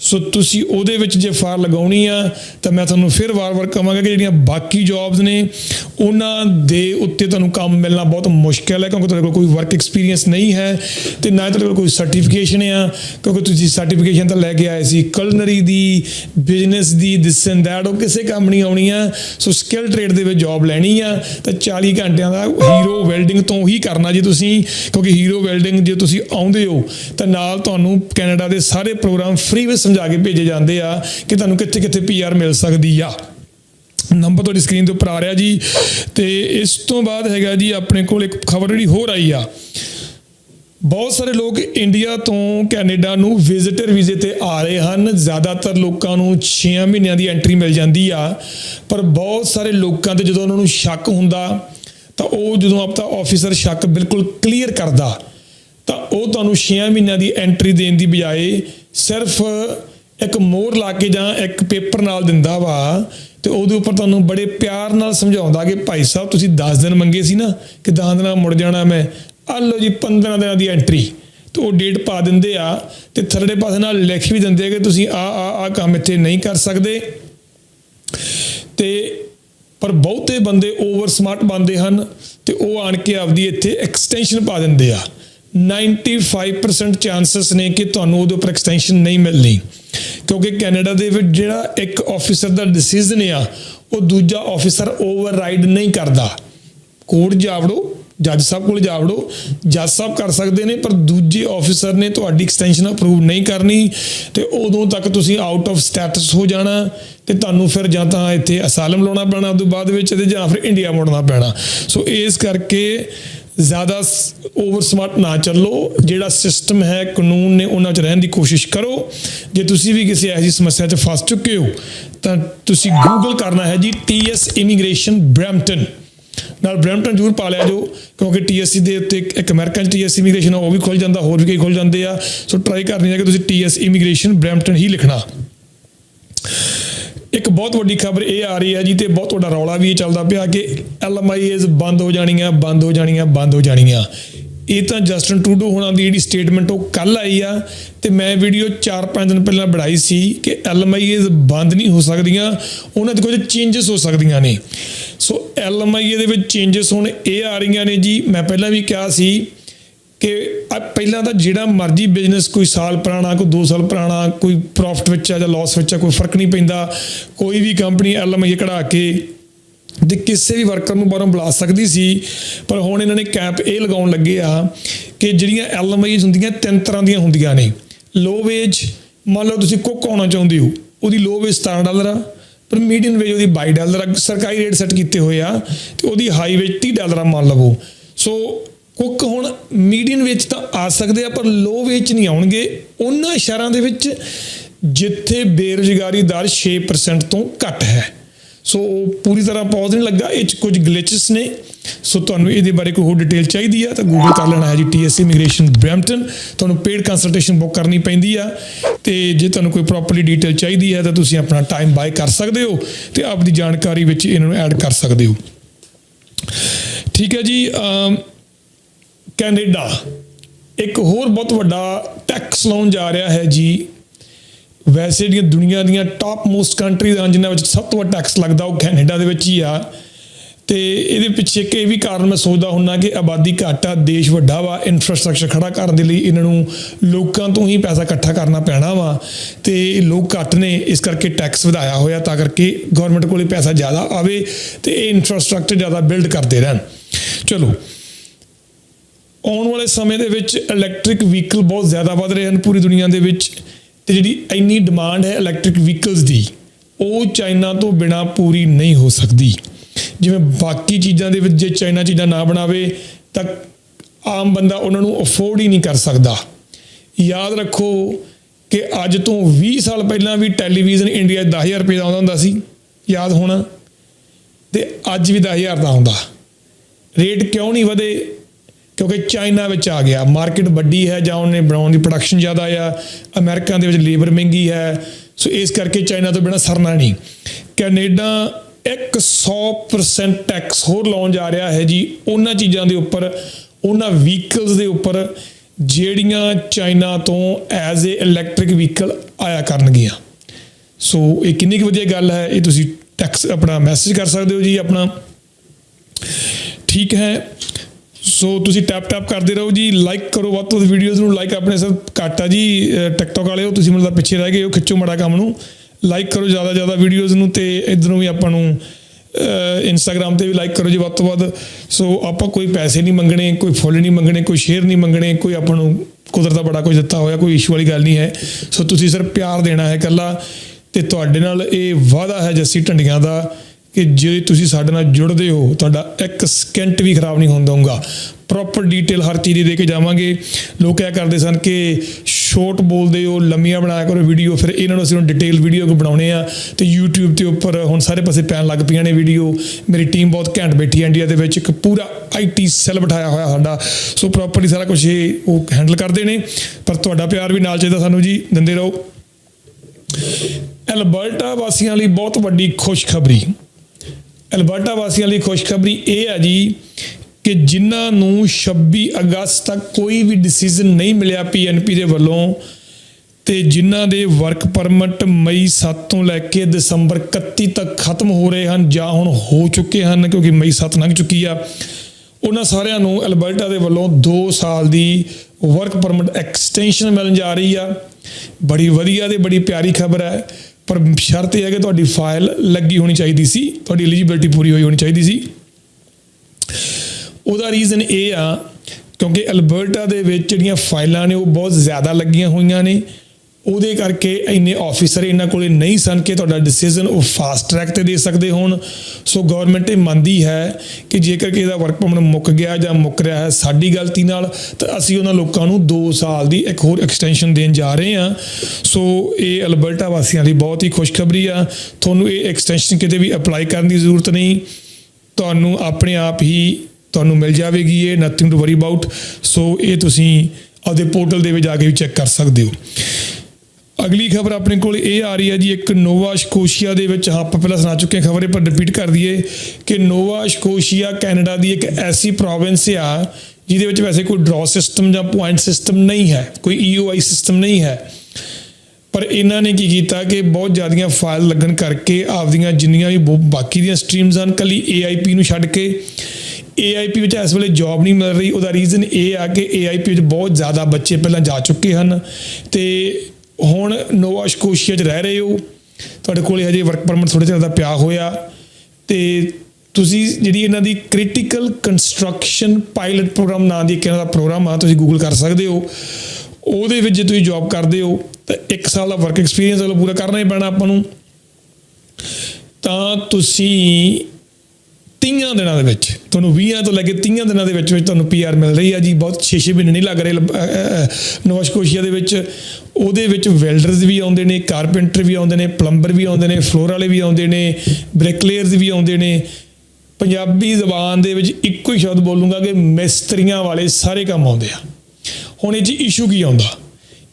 ਸੋ ਤੁਸੀਂ ਉਹਦੇ ਵਿੱਚ ਜੇ ਫਾਰ ਲਗਾਉਣੀ ਆ, ਤਾਂ ਮੈਂ ਤੁਹਾਨੂੰ ਫਿਰ ਵਾਰ-ਵਾਰ ਕਹਾਂਗਾ ਕਿ ਜਿਹੜੀਆਂ ਬਾਕੀ ਜੌਬਸ ਨੇ, ਉਹਨਾਂ ਦੇ ਉੱਤੇ ਤੁਹਾਨੂੰ ਕੰਮ ਮਿਲਣਾ ਬਹੁਤ ਮੁਸ਼ਕਿਲ ਹੈ, ਕਿਉਂਕਿ ਤੁਹਾਡੇ ਕੋਲ ਕੋਈ ਵਰਕ ਐਕਸਪੀਰੀਅੰਸ ਨਹੀਂ ਹੈ ਤੇ ਨਾ ਤੁਹਾਡੇ ਕੋਲ ਕੋਈ ਸਰਟੀਫਿਕੇਸ਼ਨ ਆ, ਕਿਉਂਕਿ ਤੁਸੀਂ ਸਰਟੀਫਿਕੇਸ਼ਨ ਤਾਂ ਲੈ ਕੇ ਆਏ ਸੀ ਕਲਨਰੀ ਦੀ ਬਿਜ਼ਨਸ ਦੀ ਦਿਸ ਐਂਡ ਦੈਟ ਉਹ ਕਿਸੇ ਕੰਮ ਨਹੀਂ ਆਉਣੀ ਆ। ਸੋ ਸਕਿੱਲ ਟ੍ਰੇਡ ਦੇ ਵਿੱਚ ਜੌਬ ਲੈਣੀ ਆ, ਤਾਂ 40 ਘੰਟਿਆਂ ਦਾ ਹੀਰੋ ਵੈਲਡਿੰਗ ਤੋਂ ਹੀ ਕਰਨਾ ਜੀ ਤੁਸੀਂ, ਕਿਉਂਕਿ ਹੀਰੋ ਵੈਲਡਿੰਗ ਜੇ ਤੁਸੀਂ ਆਉਂਦੇ ਹੋ, ਤਾਂ ਨਾਲ ਤੁਹਾਨੂੰ ਕੈਨੇਡਾ ਦੇ ਸਾਰੇ ਪ੍ਰੋਗਰਾਮ ਫ੍ਰੀ ਵਿੱਚ ਸਮਝਾ ਕੇ ਭੇਜੇ ਜਾਂਦੇ ਆ ਕਿ ਤੁਹਾਨੂੰ ਕਿੱਥੇ ਕਿੱਥੇ ਪੀਆਰ ਮਿਲ ਸਕਦੀ ਆ। ਨੰਬਰ ਤੁਹਾਡੀ ਸਕਰੀਨ ਦੇ ਉੱਪਰ ਆ ਰਿਹਾ ਜੀ। ਤੇ ਇਸ ਤੋਂ ਬਾਅਦ ਹੈਗਾ ਜੀ, ਆਪਣੇ ਕੋਲ ਇੱਕ ਖਬਰ ਜਿਹੜੀ ਹੋਰ ਆਈ ਆ। ਬਹੁਤ ਸਾਰੇ ਲੋਕ ਇੰਡੀਆ ਤੋਂ ਕੈਨੇਡਾ ਨੂੰ ਵਿਜ਼ਿਟਰ ਵੀਜ਼ੇ ਤੇ ਆ ਰਹੇ ਹਨ। ਜ਼ਿਆਦਾਤਰ ਲੋਕਾਂ ਨੂੰ 6 ਮਹੀਨਿਆਂ ਦੀ ਐਂਟਰੀ ਮਿਲ ਜਾਂਦੀ ਆ। ਪਰ ਬਹੁਤ ਸਾਰੇ ਲੋਕਾਂ ਤੇ ਜਦੋਂ ਉਹਨਾਂ ਨੂੰ ਸ਼ੱਕ ਹੁੰਦਾ, ਤਾਂ ਉਹ ਜਦੋਂ ਆਪਦਾ ਆਫੀਸਰ ਸ਼ੱਕ ਬਿਲਕੁਲ ਕਲੀਅਰ ਕਰਦਾ, ਤਾਂ ਉਹ ਤੁਹਾਨੂੰ 6 ਮਹੀਨਿਆਂ ਦੀ ਐਂਟਰੀ ਦੇਣ ਦੀ ਬਜਾਏ ਸਿਰਫ ਇੱਕ ਮੋਹਰ ਲਾ ਕੇ ਜਾਂ ਇੱਕ ਪੇਪਰ ਨਾਲ ਦਿੰਦਾ ਵਾ, ਤੇ ਉਹਦੇ ਉੱਪਰ ਤੁਹਾਨੂੰ ਬੜੇ ਪਿਆਰ ਨਾਲ ਸਮਝਾਉਂਦਾ ਕਿ ਭਾਈ ਸਾਹਿਬ, ਤੁਸੀਂ 10 ਦਿਨ ਮੰਗੇ ਸੀ ਨਾ, ਕਿ 10 ਦਿਨਾਂ ਮੁੜ ਜਾਣਾ ਮੈਂ। ਆ ਲਓ ਜੀ 15 ਦਿਨਾਂ ਦੀ ਐਂਟਰੀ ਤੇ ਉਹ ਡੇਟ ਪਾ ਦਿੰਦੇ ਆ, ਤੇ ਥਰੜੇ ਪਾਸੇ ਨਾਲ ਲਿਖ ਵੀ ਦਿੰਦੇ ਆ ਕਿ ਤੁਸੀਂ ਆ ਆ ਆ ਕੰਮ ਇੱਥੇ ਨਹੀਂ ਕਰ ਸਕਦੇ। ਤੇ ਪਰ ਬਹੁਤੇ ਬੰਦੇ ਓਵਰ ਸਮਾਰਟ ਬੰਦੇ ਹਨ, ਤੇ ਉਹ ਆਣ ਕੇ ਆਪਦੀ ਇੱਥੇ ਐਕਸਟੈਂਸ਼ਨ ਪਾ ਦਿੰਦੇ ਆ। 95% ਚਾਂਸਸ ਨੇ ਕਿ ਤੁਹਾਨੂੰ ਉਹਦੇ ਉੱਪਰ ਐਕਸਟੈਂਸ਼ਨ ਨਹੀਂ ਮਿਲਣੀ। ਕਿਉਂਕਿ ਕੈਨੇਡਾ ਦੇ ਵਿੱਚ ਜਿਹੜਾ ਇੱਕ ਆਫੀਸਰ ਦਾ ਡਿਸੀਜਨ ਆ, ਉਹ ਦੂਜਾ ਆਫੀਸਰ ਓਵਰਰਾਈਡ ਨਹੀਂ ਕਰਦਾ। ਕੋਰਟ ਜਾਵੜੋ ਜੱਜ ਸਾਹਿਬ ਕੋਲ ਜਾਵੜੋ ਜੱਜ ਸਾਹਿਬ ਕਰ ਸਕਦੇ ਨੇ, ਪਰ ਦੂਜੇ ਆਫੀਸਰ ਨੇ ਤੁਹਾਡੀ ਐਕਸਟੈਂਸ਼ਨ ਅਪਰੂਵ ਨਹੀਂ ਕਰਨੀ ਤੇ ਉਦੋਂ ਤੱਕ ਤੁਸੀਂ ਆਊਟ ਆਫ ਸਟੇਟਸ ਹੋ ਜਾਣਾ ਤੇ ਤੁਹਾਨੂੰ ਫਿਰ ਜਾਂ ਤਾਂ ਇੱਥੇ ਅਸਾਲਮ ਲਾਉਣਾ ਪੈਣਾ ਉਦੋਂ ਬਾਅਦ ਵਿੱਚ ਤੇ ਜਾਂ ਫਿਰ ਇੰਡੀਆ ਮੁੜਨਾ ਪੈਣਾ। ਸੋ ਇਸ ਕਰਕੇ ਜ਼ਿਆਦਾ ਓਵਰ ਸਮਾਰਟ ਨਾ ਚੱਲੋ। ਜਿਹੜਾ ਸਿਸਟਮ ਹੈ, ਕਾਨੂੰਨ ਨੇ ਉਹਨਾਂ 'ਚ ਰਹਿਣ ਦੀ ਕੋਸ਼ਿਸ਼ ਕਰੋ। ਜੇ ਤੁਸੀਂ ਵੀ ਕਿਸੇ ਐਸੀ ਸਮੱਸਿਆ 'ਚ ਫਸ ਚੁੱਕੇ ਹੋ, ਤਾਂ ਤੁਸੀਂ ਗੂਗਲ ਕਰਨਾ ਹੈ ਜੀ ਟੀਐਸ ਇਮੀਗ੍ਰੇਸ਼ਨ ਬ੍ਰੈਂਪਟਨ ਨਾਲ ਬ੍ਰੈਂਪਟਨ ਜ਼ਰੂਰ ਪਾ ਲਿਆ ਜੋ ਕਿਉਂਕਿ ਟੀਐਸਸੀ ਦੇ ਉੱਤੇ ਇੱਕ- ਇੱਕ ਅਮਰੀਕਨ ਟੀਐਸ ਇਮੀਗ੍ਰੇਸ਼ਨ ਆ, ਉਹ ਵੀ ਖੁੱਲ ਜਾਂਦਾ, ਹੋਰ ਵੀ ਕਈ ਖੁੱਲ ਜਾਂਦੇ ਆ। ਸੋ ਟਰਾਈ ਕਰਨੀ ਹੈ ਕਿ ਤੁਸੀਂ ਟੀਐਸ ਇਮੀਗ੍ਰੇਸ਼ਨ ਬ੍ਰੈਂਪਟਨ ਹੀ ਲਿਖਣਾ। ਇੱਕ ਬਹੁਤ ਵੱਡੀ ਖਬਰ ਇਹ ਆ ਰਹੀ ਹੈ ਜੀ ਤੇ ਬਹੁਤ ਵੱਡਾ ਰੌਲਾ ਵੀ ਇਹ ਚੱਲਦਾ ਪਿਆ ਕਿ ਐਲਐਮਆਈਏਜ਼ ਬੰਦ ਹੋ ਜਾਣੀਆਂ, ਬੰਦ ਹੋ ਜਾਣੀਆਂ, ਬੰਦ ਹੋ ਜਾਣੀਆਂ। ਇਹ ਤਾਂ ਜਸਟਨ ਟਰੂਡੋ ਹੋਣਾ ਦੀ ਜਿਹੜੀ ਸਟੇਟਮੈਂਟ ਉਹ ਕੱਲ ਆਈ ਆ ਤੇ ਮੈਂ ਵੀਡੀਓ 4-5 ਦਿਨ ਪਹਿਲਾਂ ਬਣਾਈ ਸੀ ਕਿ ਐਲਐਮਆਈਏਜ਼ ਬੰਦ ਨਹੀਂ ਹੋ ਸਕਦੀਆਂ, ਉਹਨਾਂ ਦੇ ਕੁਝ ਚੇਂਜਸ ਹੋ ਸਕਦੀਆਂ ਨੇ। ਸੋ ਐਲਐਮਆਈਏ ਦੇ ਵਿੱਚ ਚੇਂਜਸ ਹੁਣ ਇਹ ਆ ਰਹੀਆਂ ਨੇ ਜੀ। ਮੈਂ ਪਹਿਲਾਂ ਵੀ ਕਿਹਾ ਸੀ ਕਿ ਆ ਪਹਿਲਾਂ ਤਾਂ ਜਿਹੜਾ ਮਰਜ਼ੀ ਬਿਜ਼ਨਸ ਕੋਈ ਸਾਲ ਪੁਰਾਣਾ, ਕੋਈ 2 ਸਾਲ ਪੁਰਾਣਾ, ਕੋਈ ਪ੍ਰੋਫਿਟ ਵਿੱਚ ਆ ਜਾਂ ਲਾਸ ਵਿੱਚ ਆ, ਕੋਈ ਫ਼ਰਕ ਨਹੀਂ ਪੈਂਦਾ। ਕੋਈ ਵੀ ਕੰਪਨੀ ਐਲਐਮਆਈ ਕਢਾ ਕੇ ਤੇ ਕਿਸੇ ਵੀ ਵਰਕਰ ਨੂੰ ਬਾਹਰੋਂ ਬੁਲਾ ਸਕਦੀ ਸੀ, ਪਰ ਹੁਣ ਇਹਨਾਂ ਨੇ ਕੈਪ ਇਹ ਲਗਾਉਣ ਲੱਗੇ ਆ ਕਿ ਜਿਹੜੀਆਂ ਐਲਐਮਆਈਜ਼ ਹੁੰਦੀਆਂ, ਤਿੰਨ ਤਰ੍ਹਾਂ ਦੀਆਂ ਹੁੰਦੀਆਂ ਨੇ। ਲੋ ਵੇਜ ਮੰਨ ਲਓ ਤੁਸੀਂ ਕੁੱਕ ਆਉਣਾ ਚਾਹੁੰਦੇ ਹੋ, ਉਹਦੀ ਲੋ ਵੇਜ 17 ਡਾਲਰ ਆ, ਪਰ ਮੀਡੀਅਨ ਵੇਜ ਉਹਦੀ 22 ਡਾਲਰ ਆ। ਸਰਕਾਰੀ ਰੇਟ ਸੈੱਟ ਕੀਤੇ ਹੋਏ ਆ, ਤੇ ਉਹਦੀ ਹਾਈ ਵੇਜ 30 ਡਾਲਰ ਆ ਮੰਨ ਲਵੋ। ਸੋ ਕੁੱਕ ਹੁਣ ਮੀਡੀਅਨ ਵਿੱਚ ਤਾਂ ਆ ਸਕਦੇ ਆ, ਪਰ ਲੋ ਵਿੱਚ ਨਹੀਂ ਆਉਣਗੇ। ਉਹਨਾਂ ਸ਼ਹਿਰਾਂ ਦੇ ਵਿੱਚ ਜਿੱਥੇ ਬੇਰੁਜ਼ਗਾਰੀ ਦਰ 6% ਤੋਂ ਘੱਟ ਹੈ। ਸੋ ਉਹ ਪੂਰੀ ਤਰ੍ਹਾਂ ਪੌਜ਼ ਨਹੀਂ ਲੱਗਾ। ਇਹ 'ਚ ਕੁਝ ਗਲਿਚਸ ਨੇ। ਸੋ ਤੁਹਾਨੂੰ ਇਹਦੇ ਬਾਰੇ ਕੋਈ ਹੋਰ ਡਿਟੇਲ ਚਾਹੀਦੀ ਆ ਤਾਂ ਗੂਗਲ ਕਰ ਲੈਣਾ ਹੈ ਜੀ ਟੀਐਸਸੀ ਇਮੀਗ੍ਰੇਸ਼ਨ ਬ੍ਰੈਂਪਟਨ ਤੁਹਾਨੂੰ ਪੇਡ ਕੰਸਲਟੇਸ਼ਨ ਬੁੱਕ ਕਰਨੀ ਪੈਂਦੀ ਆ ਤੇ ਜੇ ਤੁਹਾਨੂੰ ਕੋਈ ਪ੍ਰੋਪਰਲੀ ਡਿਟੇਲ ਚਾਹੀਦੀ ਹੈ ਤਾਂ ਤੁਸੀਂ ਆਪਣਾ ਟਾਈਮ ਬਾਏ ਕਰ ਸਕਦੇ ਹੋ ਤੇ ਆਪਦੀ ਜਾਣਕਾਰੀ ਵਿੱਚ ਇਹਨਾਂ ਨੂੰ ਐਡ ਕਰ ਸਕਦੇ ਹੋ। ਠੀਕ ਹੈ ਜੀ ਕੈਨੇਡਾ। ਇੱਕ ਹੋਰ ਬਹੁਤ ਵੱਡਾ ਟੈਕਸ ਲਾਉਣ ਜਾ ਰਿਹਾ ਹੈ ਜੀ। ਵੈਸੇ ਜਿਹੜੀਆਂ ਦੁਨੀਆ ਦੀਆਂ ਟਾਪ ਮੋਸਟ ਕੰਟਰੀਜ਼ ਹਨ, ਜਿਨ੍ਹਾਂ ਵਿੱਚ ਸਭ ਤੋਂ ਵੱਡਾ ਟੈਕਸ ਲੱਗਦਾ ਉਹ ਕੈਨੇਡਾ ਦੇ ਵਿੱਚ ਹੀ ਆ। ਤੇ ਇਹਦੇ ਪਿੱਛੇ ਇੱਕ ਇਹ ਵੀ ਕਾਰਨ ਮੈਂ ਸੋਚਦਾ ਹੁੰਨਾ ਕਿ ਆਬਾਦੀ ਘੱਟ ਆ, ਦੇਸ਼ ਵੱਡਾ ਵਾ ਇਨਫਰਾਸਟ੍ਰਕਚਰ ਖੜਾ ਕਰਨ ਦੇ ਲਈ ਇਹਨਾਂ ਨੂੰ ਲੋਕਾਂ ਤੋਂ ਹੀ ਪੈਸਾ ਇਕੱਠਾ ਕਰਨਾ ਪੈਣਾ ਵਾ। ਤੇ ਲੋਕ ਘੱਟ ਨੇ, ਇਸ ਕਰਕੇ ਟੈਕਸ ਵਧਾਇਆ ਹੋਇਆ, ਤਾਂ ਕਰਕੇ ਗਵਰਨਮੈਂਟ ਕੋਲੇ ਪੈਸਾ ਜ਼ਿਆਦਾ ਆਵੇ ਤੇ ਇਹ ਇਨਫਰਾਸਟ੍ਰਕਚਰ ਜ਼ਿਆਦਾ ਬਿਲਡ ਕਰਦੇ ਰਹਿਣ। ਚਲੋ ਆਉਣ ਵਾਲੇ ਸਮੇਂ ਦੇ ਵਿੱਚ ਇਲੈਕਟ੍ਰਿਕ ਵਹੀਕਲ ਬਹੁਤ ਜ਼ਿਆਦਾ ਵੱਧ ਰਹੇ ਹਨ ਪੂਰੀ ਦੁਨੀਆ ਦੇ ਵਿੱਚ ਤੇ ਜਿਹੜੀ ਇੰਨੀ ਡਿਮਾਂਡ ਹੈ ਇਲੈਕਟ੍ਰਿਕ ਵਹੀਕਲਸ ਦੀ, ਉਹ ਚਾਈਨਾ ਤੋਂ ਬਿਨਾ ਪੂਰੀ ਨਹੀਂ ਹੋ ਸਕਦੀ। ਜਿਵੇਂ ਬਾਕੀ ਚੀਜ਼ਾਂ ਦੇ ਵਿੱਚ ਜੇ ਚਾਈਨਾ ਚੀਜ਼ਾਂ ਨਾ ਬਣਾਵੇ, ਤਾਂ ਆਮ ਬੰਦਾ ਉਹਨਾਂ ਨੂੰ ਅਫੋਰਡ ਹੀ ਨਹੀਂ ਕਰ ਸਕਦਾ। ਯਾਦ ਰੱਖੋ ਕਿ ਅੱਜ ਤੋਂ 20 ਸਾਲ ਪਹਿਲਾਂ ਵੀ ਟੈਲੀਵਿਜ਼ਨ ਇੰਡੀਆ 'ਚ 10000 ਰੁਪਏ ਦਾ ਆਉਂਦਾ ਹੁੰਦਾ ਸੀ। ਯਾਦ ਹੋਣਾ? ਤੇ ਅੱਜ ਵੀ 10000 ਦਾ ਆਉਂਦਾ। ਰੇਟ ਕਿਉਂ ਨਹੀਂ ਵਧੇ? ਕਿਉਂਕਿ ਚਾਈਨਾ ਵਿੱਚ ਆ ਗਿਆ। ਮਾਰਕੀਟ ਵੱਡੀ ਹੈ ਜਾਂ ਉਹਨੇ ਬਣਾਉਣ ਦੀ ਪ੍ਰੋਡਕਸ਼ਨ ਜ਼ਿਆਦਾ ਆ ਅਮਰੀਕਾ ਦੇ ਵਿੱਚ ਲੇਬਰ ਮਹਿੰਗੀ ਹੈ, ਸੋ ਇਸ ਕਰਕੇ ਚਾਈਨਾ ਤੋਂ ਬਿਨਾ ਸਰਨਾ ਨਹੀਂ। ਕੈਨੇਡਾ 100% ਟੈਕਸ ਹੋਰ ਲਾਉਣ ਜਾ ਰਿਹਾ ਹੈ ਜੀ। ਉਹਨਾਂ ਚੀਜ਼ਾਂ ਦੇ ਉੱਪਰ, ਉਹਨਾਂ ਵਹੀਕਲਸ ਦੇ ਉੱਪਰ, ਜਿਹੜੀਆਂ ਚਾਈਨਾ ਤੋਂ ਐਜ਼ ਅ ਇਲੈਕਟ੍ਰਿਕ ਵਹੀਕਲ ਆਇਆ ਕਰਨਗੀਆਂ। ਸੋ ਇਹ ਕਿੰਨੀ ਕੁ ਵਧੀਆ ਗੱਲ ਹੈ, ਇਹ ਤੁਸੀਂ ਟੈਕਸ ਆਪਣਾ ਮੈਸੇਜ ਕਰ ਸਕਦੇ ਹੋ ਜੀ ਆਪਣਾ। ਠੀਕ ਹੈ ਸੋ ਤੁਸੀਂ ਟੈਪ ਟੈਪ ਕਰਦੇ ਰਹੋ ਜੀ ਲਾਈਕ ਕਰੋ ਵੱਧ ਤੋਂ ਵੱਧ ਵੀਡੀਓਜ਼ ਨੂੰ ਲਾਈਕ ਆਪਣੇ ਸਰ ਘੱਟ ਆ ਜੀ ਟਿਕਟੋਕ ਵਾਲਿਓ, ਤੁਸੀਂ ਮਤਲਬ ਪਿੱਛੇ ਰਹਿ ਗਏ ਹੋ, ਖਿੱਚੋ ਮੜਾ ਕੰਮ ਨੂੰ। ਲਾਈਕ ਕਰੋ ਜ਼ਿਆਦਾ ਜ਼ਿਆਦਾ ਵੀਡੀਓਜ਼ ਨੂੰ ਤੇ ਇਧਰੋਂ ਵੀ ਆਪਾਂ ਨੂੰ ਇੰਸਟਾਗ੍ਰam ਤੇ ਵੀ ਲਾਈਕ ਕਰੋ ਜੀ ਵੱਧ ਤੋਂ ਵੱਧ। ਸੋ ਆਪਾਂ ਕੋਈ ਪੈਸੇ ਨਹੀਂ ਮੰਗਣੇ, ਕੋਈ ਫੁੱਲ ਨਹੀਂ ਮੰਗਣੇ, ਕੋਈ ਸ਼ੇਅਰ ਨਹੀਂ ਮੰਗਣੇ, ਕੋਈ ਆਪਾਂ ਨੂੰ ਕੁਦਰਤ ਦਾ ਬੜਾ ਕੁਝ ਦਿੱਤਾ ਹੋਇਆ, ਕੋਈ ਇਸ਼ੂ ਵਾਲੀ ਗੱਲ ਨਹੀਂ ਹੈ। ਸੋ ਤੁਸੀਂ ਸਿਰਫ ਪਿਆਰ ਦੇਣਾ ਹੈ ਇਕੱਲਾ ਤੇ ਤੁਹਾਡੇ ਨਾਲ ਇਹ ਵਾਅਦਾ ਹੈ ਜੱਸੀ ਢੰਡੀਆਂ ਦਾ ਕਿ ਜੇ ਤੁਸੀਂ ਸਾਡੇ ਨਾਲ ਜੁੜਦੇ ਹੋ, ਤੁਹਾਡਾ ਇੱਕ ਸਕਿੰਟ ਵੀ ਖਰਾਬ ਨਹੀਂ ਹੋਣ ਦਊਂਗਾ। ਪ੍ਰੋਪਰ ਡੀਟੇਲ ਹਰ ਚੀਜ਼ ਦੀ ਦੇ ਕੇ ਜਾਵਾਂਗੇ। ਲੋਕ ਇਹ ਕਰਦੇ ਸਨ ਕਿ ਸ਼ਾਰਟ ਬੋਲਦੇ ਹੋ, ਲੰਮੀਆਂ ਬਣਾਇਆ ਕਰੋ ਵੀਡੀਓ ਫਿਰ ਇਹਨਾਂ ਨੂੰ ਅਸੀਂ ਹੁਣ ਡਿਟੇਲ ਵੀਡੀਓ ਕੋ ਬਣਾਉਣੇ ਆ। ਤੇ YouTube ਤੇ ਉੱਪਰ ਹੁਣ ਸਾਰੇ ਪਾਸੇ ਪੈਣ ਲੱਗ ਪਈਆਂ ਨੇ ਵੀਡੀਓ ਮੇਰੀ ਟੀਮ ਬਹੁਤ ਘੈਂਟ ਬੈਠੀ ਹੈ ਇੰਡੀਆ ਦੇ ਵਿੱਚ, ਇੱਕ ਪੂਰਾ ਆਈਟੀ ਸੈੱਲ ਬਿਠਾਇਆ ਹੋਇਆ ਸਾਡਾ। ਸੋ ਪ੍ਰੋਪਰਲੀ ਸਾਰਾ ਕੁਝ ਇਹ ਉਹ ਹੈਂਡਲ ਕਰਦੇ ਨੇ। ਪਰ ਤੁਹਾਡਾ ਪਿਆਰ ਵੀ ਨਾਲ ਚਾਹੀਦਾ ਸਾਨੂੰ ਜੀ। ਦਿੰਦੇ ਰਹੋ। ਐਲਬਰਟਾ ਵਾਸੀਆਂ ਲਈ ਬਹੁਤ ਵੱਡੀ ਖੁਸ਼ਖਬਰੀ। ਅਲਬਰਟਾ ਵਾਸੀਆਂ ਲਈ ਖੁਸ਼ਖਬਰੀ ਇਹ ਹੈ ਜੀ ਕਿ ਜਿਨ੍ਹਾਂ ਨੂੰ 26 ਅਗਸਤ ਤੱਕ ਕੋਈ ਵੀ ਡਿਸੀਜਨ ਨਹੀਂ ਮਿਲਿਆ ਪੀਐਨਪੀ ਦੇ ਵੱਲੋਂ ਤੇ ਜਿਨ੍ਹਾਂ ਦੇ ਵਰਕ ਪਰਮਿਟ ਮਈ 7 ਤੋਂ ਲੈ ਕੇ ਦਸੰਬਰ 31 ਤੱਕ ਖਤਮ ਹੋ ਰਹੇ ਹਨ ਜਾਂ ਹੁਣ ਹੋ ਚੁੱਕੇ ਹਨ, ਕਿਉਂਕਿ ਮਈ 7 ਲੰਘ ਚੁੱਕੀ ਆ, ਉਹਨਾਂ ਸਾਰਿਆਂ ਨੂੰ ਅਲਬਰਟਾ ਦੇ ਵੱਲੋਂ 2 ਸਾਲ ਦੀ ਵਰਕ ਪਰਮਿਟ ਐਕਸਟੈਂਸ਼ਨ ਮਿਲਣ ਜਾ ਰਹੀ ਆ। ਬੜੀ ਵਧੀਆ ਤੇ ਬੜੀ ਪਿਆਰੀ ਖਬਰ ਹੈ। ਪਰ ਸ਼ਰਤ ਇਹ ਹੈ ਕਿ ਤੁਹਾਡੀ ਫਾਈਲ ਲੱਗੀ ਹੋਣੀ ਚਾਹੀਦੀ ਸੀ, ਤੁਹਾਡੀ ਐਲੀਜੀਬਿਲਟੀ ਪੂਰੀ ਹੋਈ ਹੋਣੀ ਚਾਹੀਦੀ ਸੀ। ਉਹਦਾ ਰੀਜ਼ਨ ਇਹ ਆ, ਕਿਉਂਕਿ ਅਲਬਰਟਾ ਦੇ ਵਿੱਚ ਜਿਹੜੀਆਂ ਫਾਈਲਾਂ ਨੇ ਉਹ ਬਹੁਤ ਜ਼ਿਆਦਾ ਲੱਗੀਆਂ ਹੋਈਆਂ ਨੇ। ਉਹਦੇ ਕਰਕੇ ਇੰਨੇ ਆਫੀਸਰ ਇਹਨਾਂ ਕੋਲੇ ਨਹੀਂ ਸਨ ਕਿ ਤੁਹਾਡਾ ਡਿਸੀਜਨ ਉਹ ਫਾਸਟ ਟਰੈਕ ਤੇ ਦੇ ਸਕਦੇ ਹੋਣ। ਸੋ ਗਵਰਨਮੈਂਟ ਇਹ ਮੰਨਦੀ ਹੈ ਕਿ ਜੇਕਰ ਕਿ ਇਹਦਾ ਵਰਕ ਪਰਮਿਟ ਮੁੱਕ ਗਿਆ ਜਾਂ ਮੁੱਕ ਰਿਹਾ ਹੈ ਸਾਡੀ ਗਲਤੀ ਨਾਲ, ਤਾਂ ਅਸੀਂ ਉਹਨਾਂ ਲੋਕਾਂ ਨੂੰ 2 ਸਾਲ ਦੀ ਇੱਕ ਹੋਰ ਐਕਸਟੈਂਸ਼ਨ ਦੇਣ ਜਾ ਰਹੇ ਹਾਂ। ਸੋ ਇਹ ਅਲਬਰਟਾ ਵਾਸੀਆਂ ਲਈ ਬਹੁਤ ਹੀ ਖੁਸ਼ਖਬਰੀ ਆ। ਤੁਹਾਨੂੰ ਇਹ ਐਕਸਟੈਂਸ਼ਨ ਕਿਤੇ ਵੀ ਅਪਲਾਈ ਕਰਨ ਦੀ ਜ਼ਰੂਰਤ ਨਹੀਂ। ਤੁਹਾਨੂੰ ਆਪਣੇ ਆਪ ਹੀ ਤੁਹਾਨੂੰ ਮਿਲ ਜਾਵੇਗੀ ਇਹ nothing to worry about so ਇਹ ਤੁਸੀਂ ਆਪਦੇ ਪੋਰਟਲ ਦੇ ਵਿੱਚ ਜਾ ਕੇ ਵੀ ਚੈੱਕ ਕਰ ਸਕਦੇ ਹੋ। ਅਗਲੀ ਖਬਰ ਆਪਣੇ ਕੋਲ ਇਹ ਆ ਰਹੀ ਹੈ ਜੀ, ਇੱਕ ਨੋਵਾ ਸਕੋਸ਼ੀਆ ਦੇ ਵਿੱਚ ਹਾਂ ਆਪਾਂ ਪਹਿਲਾਂ ਸੁਣਾ ਚੁੱਕੇ ਹਾਂ ਖਬਰ, ਇਹ ਪਰ ਰਿਪੀਟ ਕਰ ਦਈਏ ਕਿ ਨੋਵਾ ਸਕੋਸ਼ੀਆ ਕੈਨੇਡਾ ਦੀ ਇੱਕ ਐਸੀ ਪ੍ਰੋਵਿੰਸ ਆ ਜਿਹਦੇ ਵਿੱਚ ਵੈਸੇ ਕੋਈ ਡਰਾ ਸਿਸਟਮ ਜਾਂ ਪੁਆਇੰਟ ਸਿਸਟਮ ਨਹੀਂ ਹੈ, ਕੋਈ ਈਓਆਈ ਸਿਸਟਮ ਨਹੀਂ ਹੈ। ਪਰ ਇਹਨਾਂ ਨੇ ਕੀ ਕੀਤਾ ਕਿ ਬਹੁਤ ਜ਼ਿਆਦੀਆਂ ਫਾਈਲ ਲੱਗਣ ਕਰਕੇ ਆਪਦੀਆਂ ਜਿੰਨੀਆਂ ਵੀ ਬੋ- ਬਾਕੀ ਦੀਆਂ ਸਟਰੀਮਸ ਹਨ, ਕੱਲੀ ਏਆਈਪੀ ਨੂੰ ਛੱਡ ਕੇ ਏਆਈਪੀ ਵਿੱਚ ਇਸ ਵੇਲੇ ਜੌਬ ਨਹੀਂ ਮਿਲ ਰਹੀ। ਉਹਦਾ ਰੀਜ਼ਨ ਇਹ ਆ ਕਿ ਏਆਈਪੀ ਵਿੱਚ ਬਹੁਤ ਜ਼ਿਆਦਾ ਬੱਚੇ ਪਹਿਲਾਂ ਜਾ ਚੁੱਕੇ ਹਨ ਤੇ ਹੁਣ ਨੋਵਾ ਸਕੋਸ਼ੀਆ 'ਚ ਰਹਿ ਰਹੇ ਹੋ। ਤੁਹਾਡੇ ਕੋਲੇ ਹਜੇ ਵਰਕ ਪਰਮਿਟ ਥੋੜੇ ਚਿਰ ਦਾ ਪਿਆ ਹੋਇਆ। ਤੇ ਤੁਸੀਂ ਜਿਹੜੀ ਇਹਨਾਂ ਦੀ ਕ੍ਰਿਟੀਕਲ ਕੰਸਟਰਕਸ਼ਨ ਪਾਇਲਟ ਪ੍ਰੋਗਰਾਮ ਨਾਂ ਦੀ ਇੱਕ ਇਹਨਾਂ ਦਾ ਪ੍ਰੋਗਰਾਮ ਆ, ਤੁਸੀਂ ਗੂਗਲ ਕਰ ਸਕਦੇ ਹੋ। ਉਹਦੇ ਵਿੱਚ ਜੇ ਤੁਸੀਂ ਜੌਬ ਕਰਦੇ ਹੋ, ਤਾਂ 1 ਸਾਲ ਦਾ ਵਰਕ ਐਕਸਪੀਰੀਅੰਸ ਉਹ ਪੂਰਾ ਕਰਨਾ ਹੀ ਪੈਣਾ ਆਪਾਂ ਨੂੰ। ਤਾਂ ਤੁਸੀਂ 30 ਦਿਨਾਂ ਦੇ ਵਿੱਚ, ਤੁਹਾਨੂੰ 20 ਤੋਂ ਲੈ ਕੇ 30 ਦਿਨਾਂ ਦੇ ਵਿੱਚ ਵਿੱਚ ਤੁਹਾਨੂੰ ਪੀਆਰ ਮਿਲ ਰਹੀ ਆ ਜੀ, ਬਹੁਤ 6-6 ਮਹੀਨੇ ਨਹੀਂ ਲੱਗ ਰਹੇ ਨੋਵਾ ਸਕੋਸ਼ੀਆ ਦੇ ਵਿੱਚ। ਉਹਦੇ ਵਿੱਚ ਵੈਲਡਰਸ ਵੀ ਆਉਂਦੇ ਨੇ, ਕਾਰਪੈਂਟਰ ਵੀ ਆਉਂਦੇ ਨੇ, ਪਲੰਬਰ ਵੀ ਆਉਂਦੇ ਨੇ, ਫਲੋਰ ਵਾਲੇ ਵੀ ਆਉਂਦੇ ਨੇ, ਬ੍ਰੈਕਲੇਅਰਸ ਵੀ ਆਉਂਦੇ ਨੇ। ਪੰਜਾਬੀ ਜ਼ਬਾਨ ਦੇ ਵਿੱਚ ਇੱਕੋ ਹੀ ਸ਼ਬਦ ਬੋਲੂੰਗਾ ਕਿ ਮਿਸਤਰੀਆਂ ਵਾਲੇ ਸਾਰੇ ਕੰਮ ਆਉਂਦੇ ਆ। ਹੁਣ ਇਹ 'ਚ ਇਸ਼ੂ ਕੀ ਆਉਂਦਾ?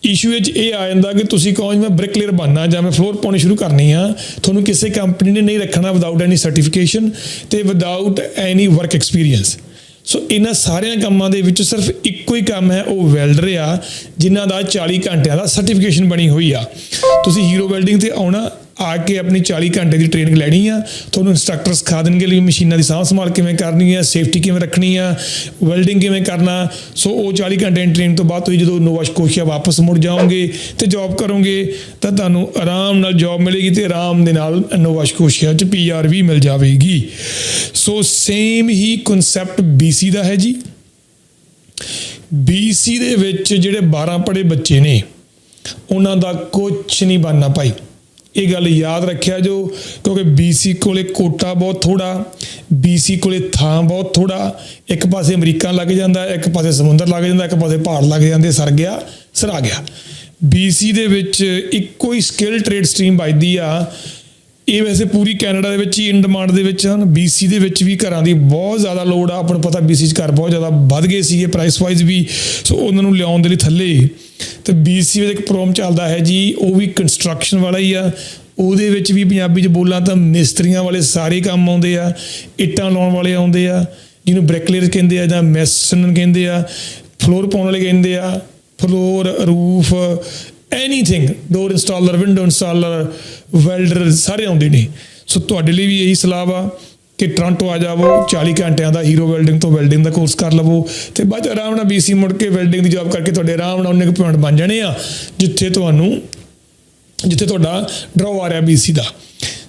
ਇਸ਼ੂ ਵਿੱਚ ਇਹ ਆ ਜਾਂਦਾ ਕਿ ਤੁਸੀਂ ਕਹੋ ਜੀ, ਮੈਂ ਬ੍ਰਿਕਲੇਅਰ ਬਣਨਾ ਜਾਂ ਮੈਂ ਫਲੋਰ ਪਾਉਣੀ ਸ਼ੁਰੂ ਕਰਨੀ ਆ, ਤੁਹਾਨੂੰ ਕਿਸੇ ਕੰਪਨੀ ਨੇ ਨਹੀਂ ਰੱਖਣਾ ਵਿਦਆਊਟ ਐਨੀ ਸਰਟੀਫਿਕੇਸ਼ਨ ਤੇ without any work experience so ਇਹਨਾਂ ਸਾਰਿਆਂ ਕੰਮਾਂ ਦੇ ਵਿੱਚ ਸਿਰਫ ਇੱਕੋ ਹੀ ਕੰਮ ਹੈ, ਉਹ ਵੈਲਡਰ ਆ, ਜਿਨ੍ਹਾਂ ਦਾ 40 ਘੰਟਿਆਂ ਦਾ ਸਰਟੀਫਿਕੇਸ਼ਨ ਬਣੀ ਹੋਈ ਆ। ਤੁਸੀਂ ਹੀਰੋ ਵੈਲਡਿੰਗ ਤੇ ਆਉਣਾ ਆ ਕੇ ਆਪਣੀ 40 ਘੰਟੇ ਦੀ ਟ੍ਰੇਨਿੰਗ ਲੈਣੀ ਆ। ਤੁਹਾਨੂੰ ਇੰਸਟ੍ਰਕਟਰ ਸਿਖਾ ਦੇਣਗੇ ਲਈ ਮਸ਼ੀਨਾਂ ਦੀ ਸਾਂਭ ਸੰਭਾਲ ਕਿਵੇਂ ਕਰਨੀ ਆ ਸੇਫਟੀ ਕਿਵੇਂ ਰੱਖਣੀ ਆ ਵੈਲਡਿੰਗ ਕਿਵੇਂ ਕਰਨਾ। ਸੋ ਉਹ 40 ਘੰਟੇ ਦੀ ਟ੍ਰੇਨਿੰਗ ਤੋਂ ਬਾਅਦ ਤੁਸੀਂ ਜਦੋਂ ਨੋਵਾ ਸਕੋਸ਼ੀਆ ਵਾਪਸ ਮੁੜ ਜਾਓਗੇ ਤੇ ਜੌਬ ਕਰੋਗੇ, ਤਾਂ ਤੁਹਾਨੂੰ ਆਰਾਮ ਨਾਲ ਜੌਬ ਮਿਲੇਗੀ ਤੇ ਆਰਾਮ ਦੇ ਨਾਲ ਨੋਵਾ ਸਕੋਸ਼ੀਆ ਚ ਪੀਆਰ ਵੀ ਮਿਲ ਜਾਵੇਗੀ। ਸੋ ਸੇਮ ਹੀ ਕਨਸੈਪਟ BC ਦਾ ਹੈ ਜੀ। BC ਦੇ ਵਿੱਚ ਜਿਹੜੇ 12 ਪੜ੍ਹੇ ਬੱਚੇ ਨੇ, ਉਹਨਾਂ ਦਾ ਕੁਝ ਨਹੀਂ ਬਣਨਾ ਭਾਈ। ਇਹ ਗੱਲ ਯਾਦ ਰੱਖਿਆ ਜੋ, ਕਿਉਂਕਿ BC ਕੋਲੇ ਕੋਟਾ ਬਹੁਤ ਥੋੜਾ BC ਕੋਲੇ ਥਾਂ ਬਹੁਤ ਥੋੜਾ ਇੱਕ ਪਾਸੇ ਅਮਰੀਕਾ ਲੱਗ ਜਾਂਦਾ, ਇੱਕ ਪਾਸੇ ਸਮੁੰਦਰ ਲੱਗ ਜਾਂਦਾ, ਇੱਕ ਪਾਸੇ ਪਹਾੜ ਲੱਗ ਜਾਂਦੇ, ਸਰ ਗਿਆ, ਸਰਾ ਗਿਆ। BC ਦੇ ਵਿੱਚ ਇੱਕੋ ਹੀ ਸਕਿੱਲ ਟ੍ਰੇਡ ਸਟਰੀਮ ਵੱਜਦੀ ਆ ਇਹ ਵੈਸੇ ਪੂਰੀ ਕੈਨੇਡਾ ਦੇ ਵਿੱਚ ਹੀ ਇਨ ਡਿਮਾਂਡ ਦੇ ਵਿੱਚ ਹਨ। BC ਦੇ ਵਿੱਚ ਵੀ ਘਰਾਂ ਦੀ ਬਹੁਤ ਜ਼ਿਆਦਾ ਲੋੜ ਆ। ਆਪਾਂ ਨੂੰ ਪਤਾ BC ਚ ਘਰ ਬਹੁਤ ਜ਼ਿਆਦਾ ਵੱਧ ਗਏ ਸੀਗੇ ਪ੍ਰਾਈਸ ਵਾਈਜ਼ ਵੀ। ਸੋ ਉਹਨਾਂ ਨੂੰ ਲਿਆਉਣ ਦੇ ਲਈ ਥੱਲੇ। ਤੇ BC ਵਿੱਚ ਇੱਕ ਪ੍ਰੋਗਰਾਮ ਚੱਲਦਾ ਹੈ ਜੀ, ਉਹ ਵੀ ਕੰਸਟਰਕਸ਼ਨ ਵਾਲਾ ਹੀ ਆ। ਉਹਦੇ ਵਿੱਚ ਵੀ ਪੰਜਾਬੀ ਚ ਬੋਲਾਂ ਤਾਂ ਮਿਸਤਰੀਆਂ ਵਾਲੇ ਸਾਰੇ ਕੰਮ ਆਉਂਦੇ ਆ। ਇੱਟਾਂ ਲਾਉਣ ਵਾਲੇ ਆਉਂਦੇ ਆ। ਜਿਹਨੂੰ ਬ੍ਰੈਕਲੇਅਰ ਕਹਿੰਦੇ ਆ ਜਾਂ ਮੈਸਨ ਕਹਿੰਦੇ ਆ। ਫਲੋਰ ਪਾਉਣ ਵਾਲੇ ਕਹਿੰਦੇ ਆ। Floor roof anything door installer window installer welder ਸਾਰੇ ਆਉਂਦੇ ਨੇ। ਸੋ ਤੁਹਾਡੇ ਲਈ ਵੀ ਇਹੀ ਸਲਾਹ ਆ ਕਿ ਟ੍ਰਾਂਟੋ ਆ ਜਾਵੋ 40 ਘੰਟਿਆਂ ਦਾ ਹੀਰੋ ਵੈਲਡਿੰਗ ਤੋਂ ਵੈਲਡਿੰਗ ਦਾ ਕੋਰਸ ਕਰ ਲਵੋ ਤੇ ਬਾਅਦ 'ਚ ਆਰਾਮ ਨਾਲ BC ਮੁੜ ਕੇ ਵੈਲਡਿੰਗ ਦੀ ਜੌਬ ਕਰਕੇ ਤੁਹਾਡੇ ਆਰਾਮ ਨਾਲ ਉਹਨੇ ਪੁਆਇੰਟ ਬਣ ਜਾਣੇ ਆ, ਜਿੱਥੇ ਤੁਹਾਨੂੰ, ਜਿੱਥੇ ਤੁਹਾਡਾ ਡਰਾਅ ਆ ਰਿਹਾ BC ਦਾ।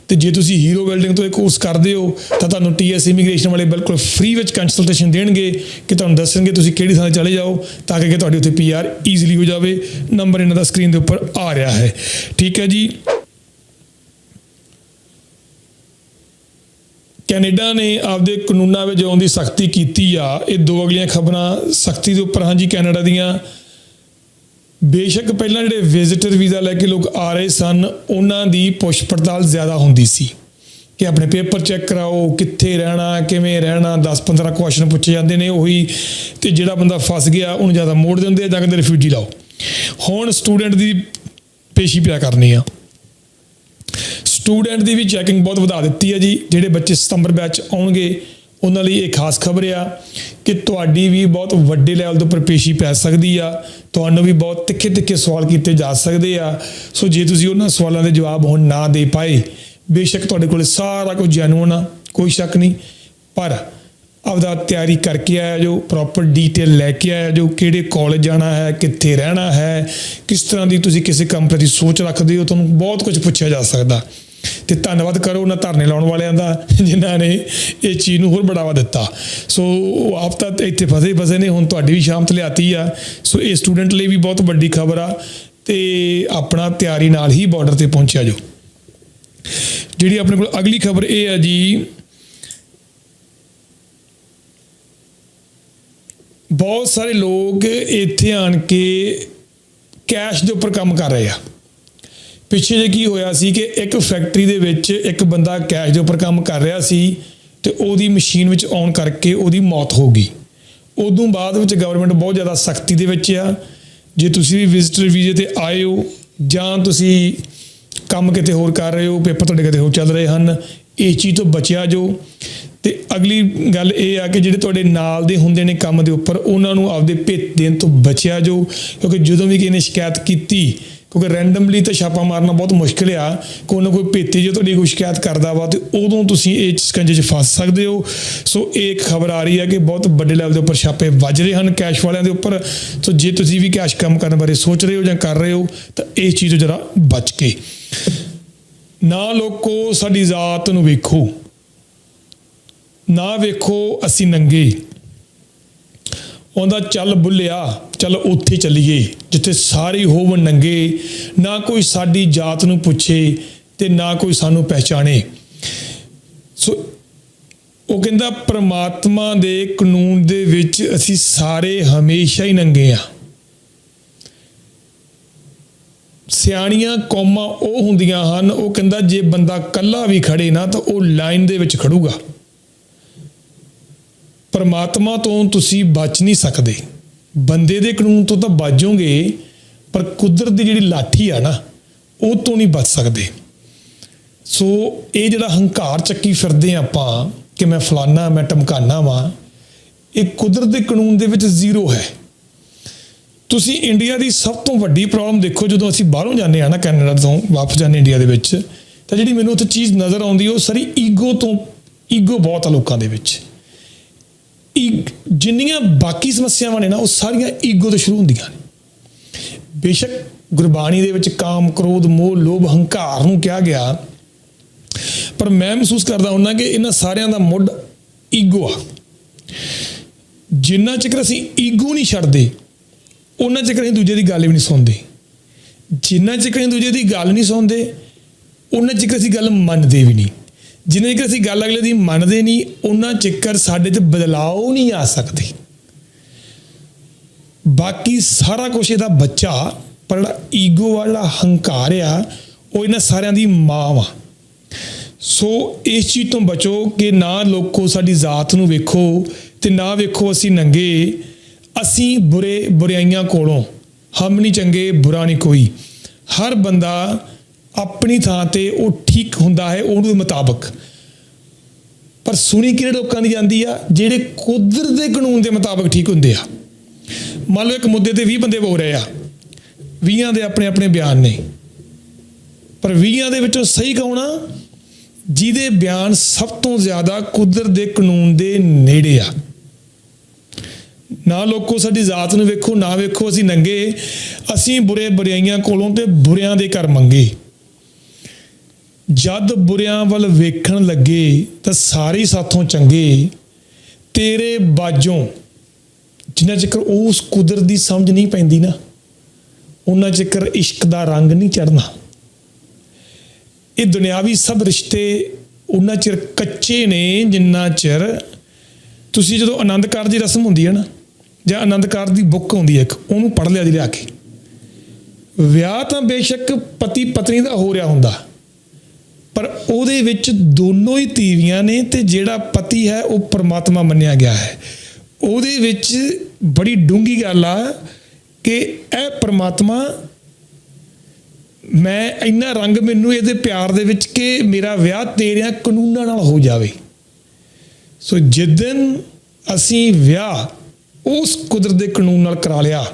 ਤੇ ਜੇ ਤੁਸੀਂ ਹੀਰੋ ਵੈਲਡਿੰਗ ਤੋਂ ਇਹ ਕੋਰਸ ਕਰਦੇ ਹੋ, ਤਾਂ ਤੁਹਾਨੂੰ TS ਇਮੀਗ੍ਰੇਸ਼ਨ ਵਾਲੇ ਬਿਲਕੁਲ ਫ੍ਰੀ ਵਿੱਚ ਕੰਸਲਟੇਸ਼ਨ ਦੇਣਗੇ ਕਿ ਤੁਹਾਨੂੰ ਦੱਸਣਗੇ ਤੁਸੀਂ ਕਿਹੜੀ ਥਾਂ ਚਲੇ ਜਾਓ ਤਾਂ ਕਿ ਤੁਹਾਡੀ ਉੱਥੇ ਪੀਆਰ ਈਜ਼ੀਲੀ ਹੋ ਜਾਵੇ। ਨੰਬਰ ਇਹਨਾਂ ਦਾ ਸਕਰੀਨ ਦੇ ਉੱਪਰ ਆ ਰਿਹਾ ਹੈ। ਠੀਕ ਹੈ ਜੀ। ਕੈਨੇਡਾ ਨੇ ਆਪਦੇ ਕਾਨੂੰਨਾਂ ਵਿੱਚ ਆਉਣ ਦੀ ਸਖਤੀ ਕੀਤੀ ਆ। ਇਹ ਦੋ ਅਗਲੀਆਂ ਖਬਰਾਂ ਸਖਤੀ ਦੇ ਉੱਪਰ ਹਾਂਜੀ ਕੈਨੇਡਾ ਦੀਆਂ। ਬੇਸ਼ੱਕ ਪਹਿਲਾਂ ਜਿਹੜੇ ਵਿਜ਼ਿਟਰ ਵੀਜ਼ਾ ਲੈ ਕੇ ਲੋਕ ਆ ਰਹੇ ਸਨ, ਉਹਨਾਂ ਦੀ ਪੁੱਛ ਪੜਤਾਲ ਜ਼ਿਆਦਾ ਹੁੰਦੀ ਸੀ ਕਿ ਆਪਣੇ ਪੇਪਰ ਚੈੱਕ ਕਰਾਓ, ਕਿੱਥੇ ਰਹਿਣਾ, ਕਿਵੇਂ ਰਹਿਣਾ 10-15 ਕੁਐਸਚਨ ਪੁੱਛੇ ਜਾਂਦੇ ਨੇ ਉਹੀ, ਤੇ ਜਿਹੜਾ ਬੰਦਾ ਫਸ ਗਿਆ, ਉਹਨੂੰ ਜ਼ਿਆਦਾ ਮੋੜ ਦਿੰਦੇ ਆ ਜਾਂ ਕਹਿੰਦੇ ਰਿਫਿਊਜੀ ਲਾਓ। ਹੁਣ ਸਟੂਡੈਂਟ ਦੀ ਪੇਸ਼ੀ ਪਿਆ ਕਰਨੀ ਆ। ਸਟੂਡੈਂਟ ਦੀ ਵੀ ਚੈਕਿੰਗ ਬਹੁਤ ਵਧਾ ਦਿੱਤੀ ਹੈ ਜੀ, ਜਿਹੜੇ ਬੱਚੇ ਸਤੰਬਰ ਬੈਚ ਆਉਣਗੇ ਉਹਨਾਂ ਲਈ ਇਹ ਖਾਸ ਖਬਰ ਆ ਕਿ ਤੁਹਾਡੀ ਵੀ ਬਹੁਤ ਵੱਡੇ ਲੈਵਲ ਦੇ ਉੱਪਰ ਪੇਸ਼ੀ ਪੈ ਸਕਦੀ ਆ, ਤੁਹਾਨੂੰ ਵੀ ਬਹੁਤ ਤਿੱਖੇ ਤਿੱਖੇ ਸਵਾਲ ਕੀਤੇ ਜਾ ਸਕਦੇ ਆ। ਸੋ ਜੇ ਤੁਸੀਂ ਉਹਨਾਂ ਸਵਾਲਾਂ ਦੇ ਜਵਾਬ ਹੁਣ ਨਾ ਦੇ ਪਾਏ, ਬੇਸ਼ੱਕ ਤੁਹਾਡੇ ਕੋਲ ਸਾਰਾ ਕੁਝ ਜੈਨੂਨ ਆ, ਕੋਈ ਸ਼ੱਕ ਨਹੀਂ। ਪਰ ਆਪਦਾ ਤਿਆਰੀ ਕਰਕੇ ਆਇਆ ਜੋ ਪ੍ਰੋਪਰ ਡੀਟੇਲ ਲੈ ਕੇ ਆਇਆ ਜੋ, ਕਿਹੜੇ ਕਾਲਜ ਜਾਣਾ ਹੈ, ਕਿੱਥੇ ਰਹਿਣਾ ਹੈ, ਕਿਸ ਤਰ੍ਹਾਂ ਦੀ ਤੁਸੀਂ ਕਿਸੇ ਕੰਮ ਪ੍ਰਤੀ ਸੋਚ ਰੱਖਦੇ ਹੋ, ਤੁਹਾਨੂੰ ਬਹੁਤ ਕੁਝ ਪੁੱਛਿਆ ਜਾ ਸਕਦਾ। ਤੇ ਧੰਨਵਾਦ ਕਰੋ ਉਹਨਾਂ ਧਰਨੇ ਲਾਉਣ ਵਾਲਿਆਂ ਦਾ, ਜਿਨ੍ਹਾਂ ਨੇ ਇਹ ਚੀਜ਼ ਨੂੰ ਹੋਰ ਬੜਾਵਾ ਦਿੱਤਾ। ਸੋ ਆਪ ਤਾਂ ਇੱਥੇ ਫਸੇ ਫਸੇ ਨੇ, ਹੁਣ ਤੁਹਾਡੀ ਵੀ ਸ਼ਾਮਤ ਲਿਆਤੀ ਆ। ਸੋ ਇਹ ਸਟੂਡੈਂਟ ਲਈ ਵੀ ਬਹੁਤ ਵੱਡੀ ਖਬਰ ਆ ਤੇ ਆਪਣਾ ਤਿਆਰੀ ਨਾਲ ਹੀ ਬਾਰਡਰ ਤੇ ਪਹੁੰਚਿਆ ਜੋ ਜਿਹੜੀ ਆਪਣੇ ਕੋਲ ਅਗਲੀ ਖਬਰ ਇਹ ਆ ਜੀ, ਬਹੁਤ ਸਾਰੇ ਲੋਕ ਇੱਥੇ ਆਣ ਕੇ ਕੈਸ਼ ਦੇ ਉੱਪਰ ਕੰਮ ਕਰ ਰਹੇ ਆ। ਪਿੱਛੇ ਜੇ ਕੀ ਹੋਇਆ ਸੀ ਕਿ ਇੱਕ ਫੈਕਟਰੀ ਦੇ ਵਿੱਚ ਇੱਕ ਬੰਦਾ ਕੈਸ਼ ਦੇ ਉੱਪਰ ਕੰਮ ਕਰ ਰਿਹਾ ਸੀ ਤੇ ਉਹਦੀ ਮਸ਼ੀਨ ਵਿੱਚ ਆਨ ਕਰਕੇ ਉਹਦੀ ਮੌਤ ਹੋ ਗਈ। ਉਦੋਂ ਬਾਅਦ ਵਿੱਚ ਗਵਰਨਮੈਂਟ ਬਹੁਤ ਜ਼ਿਆਦਾ ਸਖਤੀ ਦੇ ਵਿੱਚ ਆ। ਜੇ ਤੁਸੀਂ ਵੀ ਵਿਜ਼ਟਰ ਵੀਜ਼ੇ ਤੇ ਆਏ ਹੋ ਜਾਂ ਤੁਸੀਂ ਕੰਮ ਕਿਤੇ ਹੋਰ ਕਰ ਰਹੇ ਹੋ, ਪੇਪਰ ਤੁਹਾਡੇ ਕਿਤੇ ਹੋਰ ਚੱਲ ਰਹੇ ਹਨ ਇਸ ਚੀਜ਼ ਤੋਂ ਬਚਿਆ ਜੋ। ਤੇ ਅਗਲੀ ਗੱਲ ਇਹ ਆ ਕਿ ਜਿਹੜੇ ਤੁਹਾਡੇ ਨਾਲ ਦੇ ਹੁੰਦੇ ਨੇ ਕੰਮ ਦੇ ਉੱਪਰ, ਉਹਨਾਂ ਨੂੰ ਆਪਦੇ ਭੇਤ ਦੇਣ ਤੋਂ ਬਚਿਆ ਜੋ। ਕਿਉਂਕਿ ਜਦੋਂ ਵੀ ਕਿਸੇ ਨੇ ਸ਼ਿਕਾਇਤ ਕੀਤੀ ਕਿਉਂਕਿ ਰੈਂਡਮਲੀ ਤਾਂ ਛਾਪਾ ਮਾਰਨਾ ਬਹੁਤ ਮੁਸ਼ਕਿਲ ਆ। ਕੋਈ ਨਾ ਕੋਈ ਭੇਤੀ ਜੇ ਤੁਹਾਡੀ ਕੋਈ ਸ਼ਿਕਾਇਤ ਕਰਦਾ ਵਾ ਤੇ ਉਦੋਂ ਤੁਸੀਂ ਇਹ ਸਕੰਜੇ 'ਚ ਫਸ ਸਕਦੇ ਹੋ। ਸੋ ਇਹ ਇੱਕ ਖਬਰ ਆ ਰਹੀ ਹੈ ਕਿ ਬਹੁਤ ਵੱਡੇ ਲੈਵਲ ਦੇ ਉੱਪਰ ਛਾਪੇ ਵੱਜ ਰਹੇ ਹਨ ਕੈਸ਼ ਵਾਲਿਆਂ ਦੇ ਉੱਪਰ। ਸੋ ਜੇ ਤੁਸੀਂ ਵੀ ਕੈਸ਼ ਕੰਮ ਕਰਨ ਬਾਰੇ ਸੋਚ ਰਹੇ ਹੋ ਜਾਂ ਕਰ ਰਹੇ ਹੋ, ਤਾਂ ਇਸ ਚੀਜ਼ ਤੋਂ ਜਰਾ ਬਚ ਕੇ। ਨਾ ਲੋਕੋ ਸਾਡੀ ਜ਼ਾਤ ਨੂੰ ਵੇਖੋ। ਨਾ ਵੇਖੋ ਅਸੀਂ ਨੰਗੇ। ਆਉਂਦਾ ਚੱਲ ਬੁੱਲਿਆ, ਚੱਲ ਉੱਥੇ ਚੱਲੀਏ, ਜਿੱਥੇ ਸਾਰੇ ਹੋਵਣ ਨੰਗੇ, ਨਾ ਕੋਈ ਸਾਡੀ ਜਾਤ ਨੂੰ ਪੁੱਛੇ ਤੇ ਨਾ ਕੋਈ ਸਾਨੂੰ ਪਹਿਚਾਣੇ। ਸੋ ਉਹ ਕਹਿੰਦਾ, ਪ੍ਰਮਾਤਮਾ ਦੇ ਕਾਨੂੰਨ ਦੇ ਵਿੱਚ ਅਸੀਂ ਸਾਰੇ ਹਮੇਸ਼ਾ ਹੀ ਨੰਗੇ ਆ। ਸਿਆਣੀਆਂ ਕੌਮਾਂ ਉਹ ਹੁੰਦੀਆਂ ਹਨ, ਉਹ ਕਹਿੰਦਾ ਜੇ ਬੰਦਾ ਕੱਲਾ ਵੀ ਖੜੇ ਨਾ ਤਾਂ ਉਹ ਲਾਈਨ ਦੇ ਵਿੱਚ ਖੜੂਗਾ। ਪਰਮਾਤਮਾ ਤੋਂ ਤੁਸੀਂ ਬਚ ਨਹੀਂ ਸਕਦੇ। ਬੰਦੇ ਦੇ ਕਾਨੂੰਨ ਤੋਂ ਤਾਂ ਬਾਜੋਗੇ ਪਰ ਕੁਦਰਤ ਦੀ ਜਿਹੜੀ ਲਾਠੀ ਆ ਨਾ, ਉਹ ਤੋਂ ਨਹੀਂ ਬਚ ਸਕਦੇ। ਸੋ ਇਹ ਜਿਹੜਾ ਹੰਕਾਰ ਚੱਕੀ ਫਿਰਦੇ ਹਾਂ ਆਪਾਂ ਕਿ ਮੈਂ ਫਲਾਨਾ, ਮੈਂ ਟਮਕਾਨਾ ਵਾਂ, ਇਹ ਕੁਦਰਤ ਦੇ ਕਾਨੂੰਨ ਦੇ ਵਿੱਚ ਜ਼ੀਰੋ ਹੈ। ਤੁਸੀਂ ਇੰਡੀਆ ਦੀ ਸਭ ਤੋਂ ਵੱਡੀ ਪ੍ਰੋਬਲਮ ਦੇਖੋ, ਜਦੋਂ ਅਸੀਂ ਬਾਹਰੋਂ ਜਾਂਦੇ ਆ ਨਾ ਕੈਨੇਡਾ ਤੋਂ ਵਾਪਸ ਜਾਂਦੇ ਇੰਡੀਆ ਦੇ ਵਿੱਚ, ਤਾਂ ਜਿਹੜੀ ਮੈਨੂੰ ਉੱਥੇ ਚੀਜ਼ ਨਜ਼ਰ ਆਉਂਦੀ, ਉਹ ਸਾਰੀ ਈਗੋ ਤੋਂ ਈਗੋ ਬਹੁਤ ਆ ਲੋਕਾਂ ਦੇ ਵਿੱਚ। ਜਿੰਨੀਆਂ ਬਾਕੀ ਸਮੱਸਿਆਵਾਂ ਨੇ ਨਾ, ਉਹ ਸਾਰੀਆਂ ਈਗੋ ਤੋਂ ਸ਼ੁਰੂ ਹੁੰਦੀਆਂ ਨੇ। ਬੇਸ਼ੱਕ ਗੁਰਬਾਣੀ ਦੇ ਵਿੱਚ ਕਾਮ, ਕ੍ਰੋਧ, ਮੋਹ, ਲੋਭ, ਹੰਕਾਰ ਨੂੰ ਕਿਹਾ ਗਿਆ। ਪਰ ਮੈਂ ਮਹਿਸੂਸ ਕਰਦਾ ਹੁੰਦਾ ਕਿ ਇਹਨਾਂ ਸਾਰਿਆਂ ਦਾ ਮੁੱਢ ਈਗੋ ਆ। ਜਿੰਨਾ ਚਿਰ ਅਸੀਂ ਈਗੋ ਨਹੀਂ ਛੱਡਦੇ ਉਹਨਾਂ ਚਿਰ ਅਸੀਂ ਦੂਜੇ ਦੀ ਗੱਲ ਵੀ ਨਹੀਂ ਸੁਣਦੇ। ਜਿੰਨਾ ਚਿਰ ਅਸੀਂ ਦੂਜੇ ਦੀ ਗੱਲ ਨਹੀਂ ਸੁਣਦੇ ਉਹਨਾਂ ਚਿਰ ਅਸੀਂ ਗੱਲ ਮੰਨਦੇ ਵੀ ਨਹੀਂ। ਜਿੰਨਾ ਚਿਰ ਅਸੀਂ ਗੱਲ ਅਗਲੇ ਦੀ ਮੰਨਦੇ ਨਹੀਂ, ਉਹਨਾਂ ਚੱਕਰ ਸਾਡੇ ਤੇ ਬਦਲਾਅ ਨਹੀਂ ਆ ਸਕਦੇ। ਬਾਕੀ ਸਾਰਾ ਕੁਝ ਇਹਦਾ ਬੱਚਾ, ਪਰ ਜਿਹੜਾ ਈਗੋ ਵਾਲਾ ਹੰਕਾਰ ਆ, ਉਹ ਇਹਨਾਂ ਸਾਰਿਆਂ ਦੀ ਮਾਂ ਵਾ। ਸੋ ਇਸ ਚੀਜ਼ ਤੋਂ ਬਚੋ ਕਿ ਨਾ ਲੋਕੋ ਸਾਡੀ ਜ਼ਾਤ ਨੂੰ ਵੇਖੋ ਤੇ ਨਾ ਵੇਖੋ ਅਸੀਂ ਨੰਗੇ। ਅਸੀਂ ਬੁਰੇ, ਬੁਰਾਈਆਂ ਕੋਲੋਂ, ਹਮ ਨਹੀਂ ਚੰਗੇ, ਬੁਰਾ ਨਹੀਂ ਕੋਈ। ਹਰ ਬੰਦਾ ਆਪਣੀ ਥਾਂ ਤੇ ਉਹ ਠੀਕ ਹੁੰਦਾ ਹੈ ਉਹਦੇ ਮੁਤਾਬਕ। ਪਰ ਸੁਣੀ ਕਿਹੜੇ ਲੋਕਾਂ ਦੀ ਜਾਂਦੀ ਆ? ਜਿਹੜੇ ਕੁਦਰਤ ਦੇ ਕਾਨੂੰਨ ਦੇ ਮੁਤਾਬਕ ਠੀਕ ਹੁੰਦੇ ਆ। ਮੰਨ ਲਓ ਇੱਕ ਮੁੱਦੇ ਤੇ 20 ਬੰਦੇ ਬੋਲ ਰਹੇ ਆ। 20 ਦੇ ਆਪਣੇ ਆਪਣੇ ਬਿਆਨ ਨੇ। ਪਰ 20 ਦੇ ਵਿੱਚੋਂ ਸਹੀ ਕੌਣ ਆ? ਜਿਹਦੇ ਬਿਆਨ ਸਭ ਤੋਂ ਜ਼ਿਆਦਾ ਕੁਦਰਤ ਦੇ ਕਾਨੂੰਨ ਦੇ ਨੇੜੇ ਆ। ਨਾ ਲੋਕੋ ਸਾਡੀ ਜ਼ਾਤ ਨੂੰ ਵੇਖੋ, ਨਾ ਵੇਖੋ ਅਸੀਂ ਨੰਗੇ। ਅਸੀਂ ਬੁਰੇ ਬੁਰਾਈਆਂ ਕੋਲੋਂ ਤੇ ਬੁਰਿਆਂ ਦੇ ਘਰ ਮੰਗੇ। ਜਦ ਬੁਰਿਆਂ ਵੱਲ ਵੇਖਣ ਲੱਗੇ ਤਾਂ ਸਾਰੇ ਸਾਥੋਂ ਚੰਗੇ। ਤੇਰੇ ਬਾਜੋਂ ਜਿੰਨਾ ਚਿਰ ਉਸ ਕੁਦਰਤ ਦੀ ਸਮਝ ਨਹੀਂ ਪੈਂਦੀ ਨਾ, ਉਹਨਾਂ ਚਿਰ ਇਸ਼ਕ ਦਾ ਰੰਗ ਨਹੀਂ ਚੜਨਾ ਇਹ ਦੁਨਿਆਵੀ ਸਭ ਰਿਸ਼ਤੇ ਉਹਨਾਂ ਚਿਰ ਕੱਚੇ ਨੇ, ਜਿੰਨਾ ਚਿਰ ਤੁਸੀਂ ਜਦੋਂ ਆਨੰਦ ਕਾਰਜ ਦੀ ਰਸਮ ਹੁੰਦੀ ਹੈ ਨਾ, ਜਾਂ ਆਨੰਦ ਕਾਰਜ ਦੀ ਬੁੱਕ ਹੁੰਦੀ ਹੈ, ਇੱਕ ਉਹਨੂੰ ਪੜ੍ਹ ਲਿਆ ਜੀ ਲਿਆ ਕੇ। ਵਿਆਹ ਤਾਂ ਬੇਸ਼ੱਕ ਪਤੀ ਪਤਨੀ ਦਾ ਹੋ ਰਿਹਾ ਹੁੰਦਾ। ਪਰ ਉਹਦੇ ਵਿੱਚ ਦੋਨੋਂ ਹੀ ਤੀਵੀਆਂ ਨੇ ਤੇ ਜਿਹੜਾ ਪਤੀ ਹੈ ਉਹ ਪਰਮਾਤਮਾ ਮੰਨਿਆ ਗਿਆ ਹੈ। ਉਹਦੇ ਵਿੱਚ ਬੜੀ ਡੂੰਗੀ ਗੱਲ ਆ ਕਿ ਇਹ ਪਰਮਾਤਮਾ, ਮੈਂ ਇੰਨਾ ਰੰਗ ਮੈਨੂੰ ਇਹਦੇ ਪਿਆਰ ਦੇ ਵਿੱਚ ਕਿ ਮੇਰਾ ਵਿਆਹ ਤੇਰਿਆਂ ਕਾਨੂੰਨਾਂ ਨਾਲ ਹੋ ਜਾਵੇ। ਸੋ ਜਿੱਦਨ ਅਸੀਂ ਵਿਆਹ ਉਸ ਕੁਦਰਤ ਦੇ ਕਾਨੂੰਨ ਨਾਲ ਕਰਾ ਲਿਆ,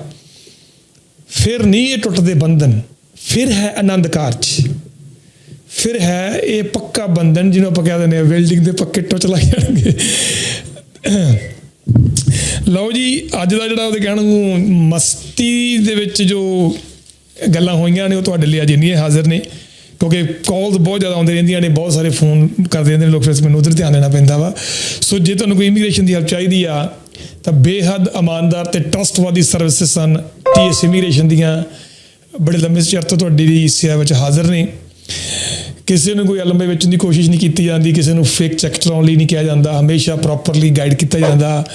ਫਿਰ ਨਹੀਂ ਇਹ ਟੁੱਟਦੇ ਬੰਧਨ, ਫਿਰ ਹੈ ਆਨੰਦ ਕਾਰਜ। ਫਿਰ ਹੈ ਇਹ ਪੱਕਾ ਬੰਧਨ ਜਿਹਨੂੰ ਆਪਾਂ ਕਹਿ ਦਿੰਦੇ ਆ ਵੈਲਡਿੰਗ ਦੇ ਪੱਕੇ ਟੁੱਟ ਲੱਗ ਜਾਣਗੇ। ਲਓ ਜੀ, ਅੱਜ ਦਾ ਜਿਹੜਾ ਉਹਦੇ ਕਹਿਣ ਨੂੰ ਮਸਤੀ ਦੇ ਵਿੱਚ ਜੋ ਗੱਲਾਂ ਹੋਈਆਂ ਨੇ, ਉਹ ਤੁਹਾਡੇ ਲਈ ਅੱਜ ਇੰਨੀਆਂ ਹਾਜ਼ਰ ਨੇ, ਕਿਉਂਕਿ ਕਾਲਸ ਬਹੁਤ ਜ਼ਿਆਦਾ ਆਉਂਦੇ ਰਹਿੰਦੀਆਂ ਨੇ, ਬਹੁਤ ਸਾਰੇ ਫੋਨ ਕਰਦੇ ਰਹਿੰਦੇ ਨੇ, ਲੋਕ ਫਿਰ ਮੈਨੂੰ ਉਧਰ ਧਿਆਨ ਦੇਣਾ ਪੈਂਦਾ ਵਾ। ਸੋ ਜੇ ਤੁਹਾਨੂੰ ਕੋਈ ਇਮੀਗ੍ਰੇਸ਼ਨ ਦੀ ਹੈਲਪ ਚਾਹੀਦੀ ਆ, ਤਾਂ ਬੇਹੱਦ ਇਮਾਨਦਾਰ ਤੇ ਟਰਸਟਵਾਦੀ ਸਰਵਿਸਿਜ਼ ਹਨ ਟੀਐਸ ਇਮੀਗ੍ਰੇਸ਼ਨ ਦੀਆਂ। ਬੜੇ ਲੰਬੇ ਚਿਰ ਤੋਂ ਤੁਹਾਡੀ ਦੀ ਸੇਵਾ ਵਿੱਚ ਹਾਜ਼ਰ ਨੇ। ਕਿਸੇ ਨੂੰ ਕੋਈ ਲੰਬੇ ਵੇਚਣ ਦੀ ਕੋਸ਼ਿਸ਼ ਨਹੀਂ ਕੀਤੀ ਜਾਂਦੀ, ਕਿਸੇ ਨੂੰ ਫੇਕ ਚੈੱਕ ਚਲਾਉਣ ਲਈ ਨਹੀਂ ਕਿਹਾ ਜਾਂਦਾ, ਹਮੇਸ਼ਾ ਪ੍ਰੋਪਰਲੀ ਗਾਈਡ ਕੀਤਾ ਜਾਂਦਾ।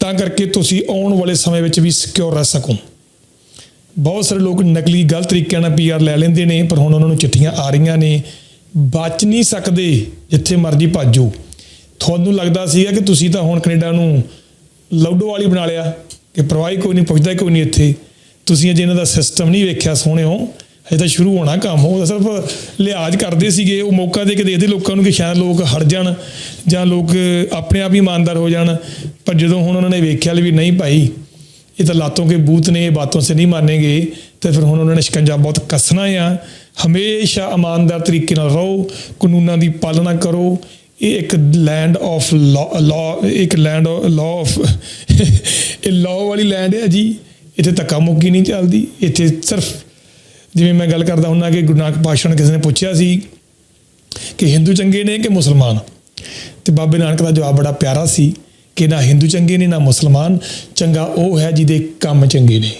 ਤਾਂ ਕਰਕੇ ਤੁਸੀਂ ਆਉਣ ਵਾਲੇ ਸਮੇਂ ਵਿੱਚ ਵੀ ਸਿਕਿਉਰ ਰਹਿ ਸਕੋ। ਬਹੁਤ ਸਾਰੇ ਲੋਕ ਨਕਲੀ ਗਲਤ ਤਰੀਕਿਆਂ ਨਾਲ ਪੀਆਰ ਲੈ ਲੈਂਦੇ ਨੇ, ਪਰ ਹੁਣ ਉਹਨਾਂ ਨੂੰ ਚਿੱਠੀਆਂ ਆ ਰਹੀਆਂ ਨੇ। ਬਚ ਨਹੀਂ ਸਕਦੇ, ਜਿੱਥੇ ਮਰਜ਼ੀ ਭੱਜੋ। ਤੁਹਾਨੂੰ ਲੱਗਦਾ ਸੀਗਾ ਕਿ ਤੁਸੀਂ ਤਾਂ ਹੁਣ ਕੈਨੇਡਾ ਨੂੰ ਲੌਡੋ ਵਾਲੀ ਬਣਾ ਲਿਆ, ਕਿ ਪਰਵਾਹੀ ਕੋਈ ਨਹੀਂ, ਪੁੱਛਦਾ ਕੋਈ ਨਹੀਂ ਇੱਥੇ। ਤੁਸੀਂ ਅਜੇ ਇਹਨਾਂ ਦਾ ਸਿਸਟਮ ਨਹੀਂ ਵੇਖਿਆ ਸੋਹਣਿਓ ਹਜੇ ਤਾਂ ਸ਼ੁਰੂ ਹੋਣਾ ਕੰਮ, ਉਹ ਤਾਂ ਸਿਰਫ ਲਿਹਾਜ਼ ਕਰਦੇ ਸੀਗੇ, ਉਹ ਮੌਕਾ ਦੇ ਕੇ ਦੇਖਦੇ ਲੋਕਾਂ ਨੂੰ ਕਿ ਸ਼ਾਇਦ ਲੋਕ ਹਟ ਜਾਣ ਜਾਂ ਲੋਕ ਆਪਣੇ ਆਪ ਹੀ ਇਮਾਨਦਾਰ ਹੋ ਜਾਣ। ਪਰ ਜਦੋਂ ਹੁਣ ਉਹਨਾਂ ਨੇ ਵੇਖਿਆ ਵੀ ਨਹੀਂ ਭਾਈ, ਇਹ ਤਾਂ ਲਾਤੋਂ ਕੇ ਬੂਤ ਨੇ ਇਹ ਬਾਤੋਂ ਸੇ ਨਹੀਂ ਮਾਨੇਗੇ ਤੇ ਫਿਰ ਹੁਣ ਉਹਨਾਂ ਨੇ ਸ਼ਿਕੰਜਾ ਬਹੁਤ ਕੱਸਣਾ ਆ। ਹਮੇਸ਼ਾ ਇਮਾਨਦਾਰ ਤਰੀਕੇ ਨਾਲ ਰਹੋ, ਕਾਨੂੰਨਾਂ ਦੀ ਪਾਲਣਾ ਕਰੋ। ਇਹ ਇੱਕ ਲੈਂਡ ਆਫ ਲਾਅ ਇੱਕ ਲੈਂਡ ਲਾਅ ਆਫ ਇਹ ਲਾਅ ਵਾਲੀ ਲੈਂਡ ਹੈ ਜੀ। ਇੱਥੇ ਧੱਕਾ ਮੁੱਕੀ ਨਹੀਂ ਚੱਲਦੀ, ਇੱਥੇ ਸਿਰਫ ਜਿਵੇਂ ਮੈਂ ਗੱਲ ਕਰਦਾ ਹੁੰਦਾ ਕਿ ਗੁਰੂ ਨਾਨਕ ਪਾਤਸ਼ਾਹ ਨੇ ਕਿਸੇ ਨੇ ਪੁੱਛਿਆ ਸੀ ਕਿ ਹਿੰਦੂ ਚੰਗੇ ਨੇ ਕਿ ਮੁਸਲਮਾਨ? ਤੇ ਬਾਬੇ ਨਾਨਕ ਦਾ ਜਵਾਬ ਬੜਾ ਪਿਆਰਾ ਸੀ ਕਿ ਨਾ ਹਿੰਦੂ ਚੰਗੇ ਨੇ, ਨਾ ਮੁਸਲਮਾਨ। ਚੰਗਾ ਉਹ ਹੈ ਜਿਹਦੇ ਕੰਮ ਚੰਗੇ ਨੇ।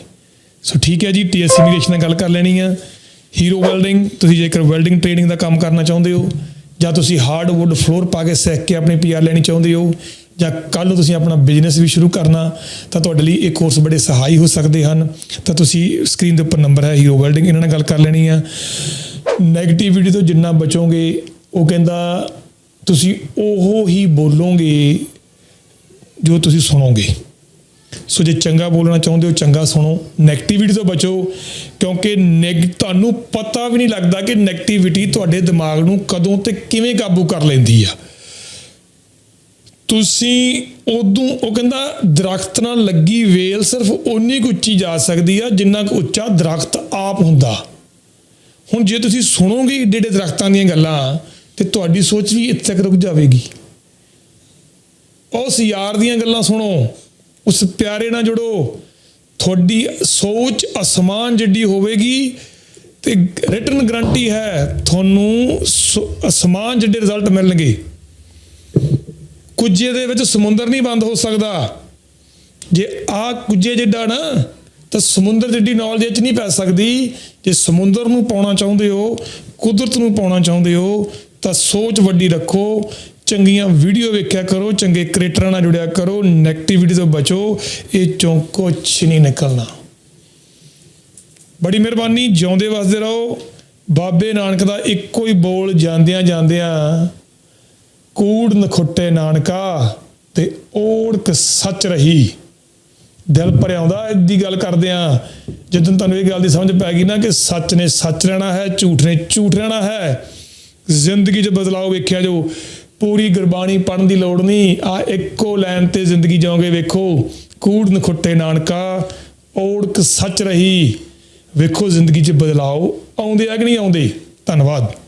ਸੋ ਠੀਕ ਹੈ ਜੀ ਟੀਐਸ ਇਮੀਗ੍ਰੇਸ਼ਨ ਨਾਲ ਗੱਲ ਕਰ ਲੈਣੀ ਆ। ਹੀਰੋ ਵੈਲਡਿੰਗ ਤੁਸੀਂ ਜੇਕਰ ਵੈਲਡਿੰਗ ਟ੍ਰੇਨਿੰਗ ਦਾ ਕੰਮ ਕਰਨਾ ਚਾਹੁੰਦੇ ਹੋ ਜਾਂ ਤੁਸੀਂ ਹਾਰਡਵੁੱਡ ਫਲੋਰ ਪਾ ਕੇ ਸਿੱਖ ਕੇ ਆਪਣੀ ਪੀਆਰ ਲੈਣੀ ਚਾਹੁੰਦੇ ਹੋ ਜਾਂ ਕੱਲ ਨੂੰ ਤੁਸੀਂ ਆਪਣਾ ਬਿਜ਼ਨਸ ਵੀ ਸ਼ੁਰੂ ਕਰਨਾ, ਤਾਂ ਤੁਹਾਡੇ ਲਈ ਇਹ ਕੋਰਸ ਬੜੇ ਸਹਾਈ ਹੋ ਸਕਦੇ ਹਨ। ਤਾਂ ਤੁਸੀਂ ਸਕਰੀਨ ਦੇ ਉੱਪਰ ਨੰਬਰ ਹੈ ਹੀਰੋ ਵੈਲਡਿੰਗ ਇਹਨਾਂ ਨਾਲ ਗੱਲ ਕਰ ਲੈਣੀ ਆ। 네ਗੇਟਿਵਿਟੀ ਤੋਂ ਜਿੰਨਾ ਬਚੋਗੇ, ਉਹ ਕਹਿੰਦਾ, ਤੁਸੀਂ ਉਹ ਹੀ ਬੋਲੋਗੇ ਜੋ ਤੁਸੀਂ ਸੁਣੋਗੇ। ਸੋ ਜੇ ਚੰਗਾ ਬੋਲਣਾ ਚਾਹੁੰਦੇ ਹੋ, ਚੰਗਾ ਸੁਣੋ। 네ਗੇਟਿਵਿਟੀ ਤੋਂ ਬਚੋ, ਕਿਉਂਕਿ ਨੈਗ ਤੁਹਾਨੂੰ ਪਤਾ ਵੀ ਨਹੀਂ ਲੱਗਦਾ ਕਿ 네ਗੇਟਿਵਿਟੀ ਤੁਹਾਡੇ ਦਿਮਾਗ ਨੂੰ ਕਦੋਂ ਤੇ ਕਿਵੇਂ ਕਾਬੂ ਕਰ ਲੈਂਦੀ ਆ। ਤੁਸੀਂ ਉਦੋਂ, ਉਹ ਕਹਿੰਦਾ ਦਰਖਤ ਨਾਲ ਲੱਗੀ ਵੇਲ ਸਿਰਫ ਓਨੀ ਕੁ ਉੱਚੀ ਜਾ ਸਕਦੀ ਆ ਜਿੰਨਾ ਕੁ ਉੱਚਾ ਦਰਖਤ ਆਪ ਹੁੰਦਾ। ਹੁਣ ਜੇ ਤੁਸੀਂ ਸੁਣੋਗੇ ਡੇਡੇ ਦਰਖਤਾਂ ਦੀਆਂ ਗੱਲਾਂ, ਤੇ ਤੁਹਾਡੀ ਸੋਚ ਵੀ ਇੱਥੇ ਤੱਕ ਰੁਕ ਜਾਵੇਗੀ। ਉਸ ਯਾਰ ਦੀਆਂ ਗੱਲਾਂ ਸੁਣੋ, ਉਸ ਪਿਆਰੇ ਨਾਲ ਜੁੜੋ। ਤੁਹਾਡੀ ਸੋਚ ਅਸਮਾਨ ਜਿੱਡੀ ਹੋਵੇਗੀ ਤੇ ਰਿਟਰਨ ਗਰੰਟੀ ਹੈ, ਤੁਹਾਨੂੰ ਸ- ਅਸਮਾਨ ਜਿੱਡੇ ਰਿਜ਼ਲਟ ਮਿਲਣਗੇ। ਕੁਝੇ ਦੇ ਵਿੱਚ ਸਮੁੰਦਰ ਨਹੀਂ ਬੰਦ ਹੋ ਸਕਦਾ। ਜੇ ਆ ਕੁਝੇ ਜਿੱਡਾ ਨਾ, ਤਾਂ ਸਮੁੰਦਰ ਜਿੱਡੀ ਨੌਲੇਜ ਚ ਨਹੀਂ ਪੈ ਸਕਦੀ। ਜੇ ਸਮੁੰਦਰ ਨੂੰ ਪਾਉਣਾ ਚਾਹੁੰਦੇ ਹੋ, ਕੁਦਰਤ ਨੂੰ ਪਾਉਣਾ ਚਾਹੁੰਦੇ ਹੋ, ਤਾਂ ਸੋਚ ਵੱਡੀ ਰੱਖੋ। ਚੰਗੀਆਂ ਵੀਡੀਓ ਵੇਖਿਆ ਕਰੋ, ਚੰਗੇ ਕ੍ਰੀਏਟਰਾਂ ਨਾਲ ਜੁੜਿਆ ਕਰੋ 네ਗੇਟਿਵਿਟੀ ਤੋਂ ਬਚੋ, ਇਹ ਚੋਂ ਕੁਛ ਨਹੀਂ ਨਿਕਲਣਾ। ਬੜੀ ਮਿਹਰਬਾਨੀ, ਜਿਉਂਦੇ ਵਸਦੇ ਰਹੋ। ਬਾਬੇ ਨਾਨਕ ਦਾ ਇੱਕੋ ਹੀ ਬੋਲ ਜਾਂਦਿਆਂ ਜਾਂਦਿਆਂ ਕੂੜ ਨਖੁੱਟੇ ਨਾਨਕਾ ਤੇ ਓੜਕ ਸੱਚ ਰਹੀ। ਦਿਲ ਭਰਿਆਉਂਦਾ ਦੀ ਗੱਲ ਕਰਦੇ ਆ। ਜਦੋਂ ਤੁਹਾਨੂੰ ਇਹ ਗੱਲ ਦੀ ਸਮਝ ਪੈ ਗਈ ਨਾ ਕਿ ਸੱਚ ਨੇ ਸੱਚ ਰਹਿਣਾ ਹੈ, ਝੂਠ ਨੇ ਝੂਠ ਰਹਿਣਾ ਹੈ, ਜ਼ਿੰਦਗੀ 'ਚ ਬਦਲਾਅ ਵੇਖਿਆ ਜੋ ਪੂਰੀ ਗੁਰਬਾਣੀ ਪੜਨ ਦੀ ਲੋੜ ਨਹੀਂ। ਆ ਇੱਕੋ ਲਾਈਨ ਤੇ ਜ਼ਿੰਦਗੀ ਜਿਉਂਗੇ ਵੇਖੋ। ਕੂੜ ਨਖੁੱਟੇ ਨਾਨਕਾ ਔੜਕ ਸੱਚ ਰਹੀ। ਵੇਖੋ ਜ਼ਿੰਦਗੀ 'ਚ ਬਦਲਾਅ ਆਉਂਦੇ ਆ ਕਿ ਨਹੀਂ ਆਉਂਦੇ? ਧੰਨਵਾਦ।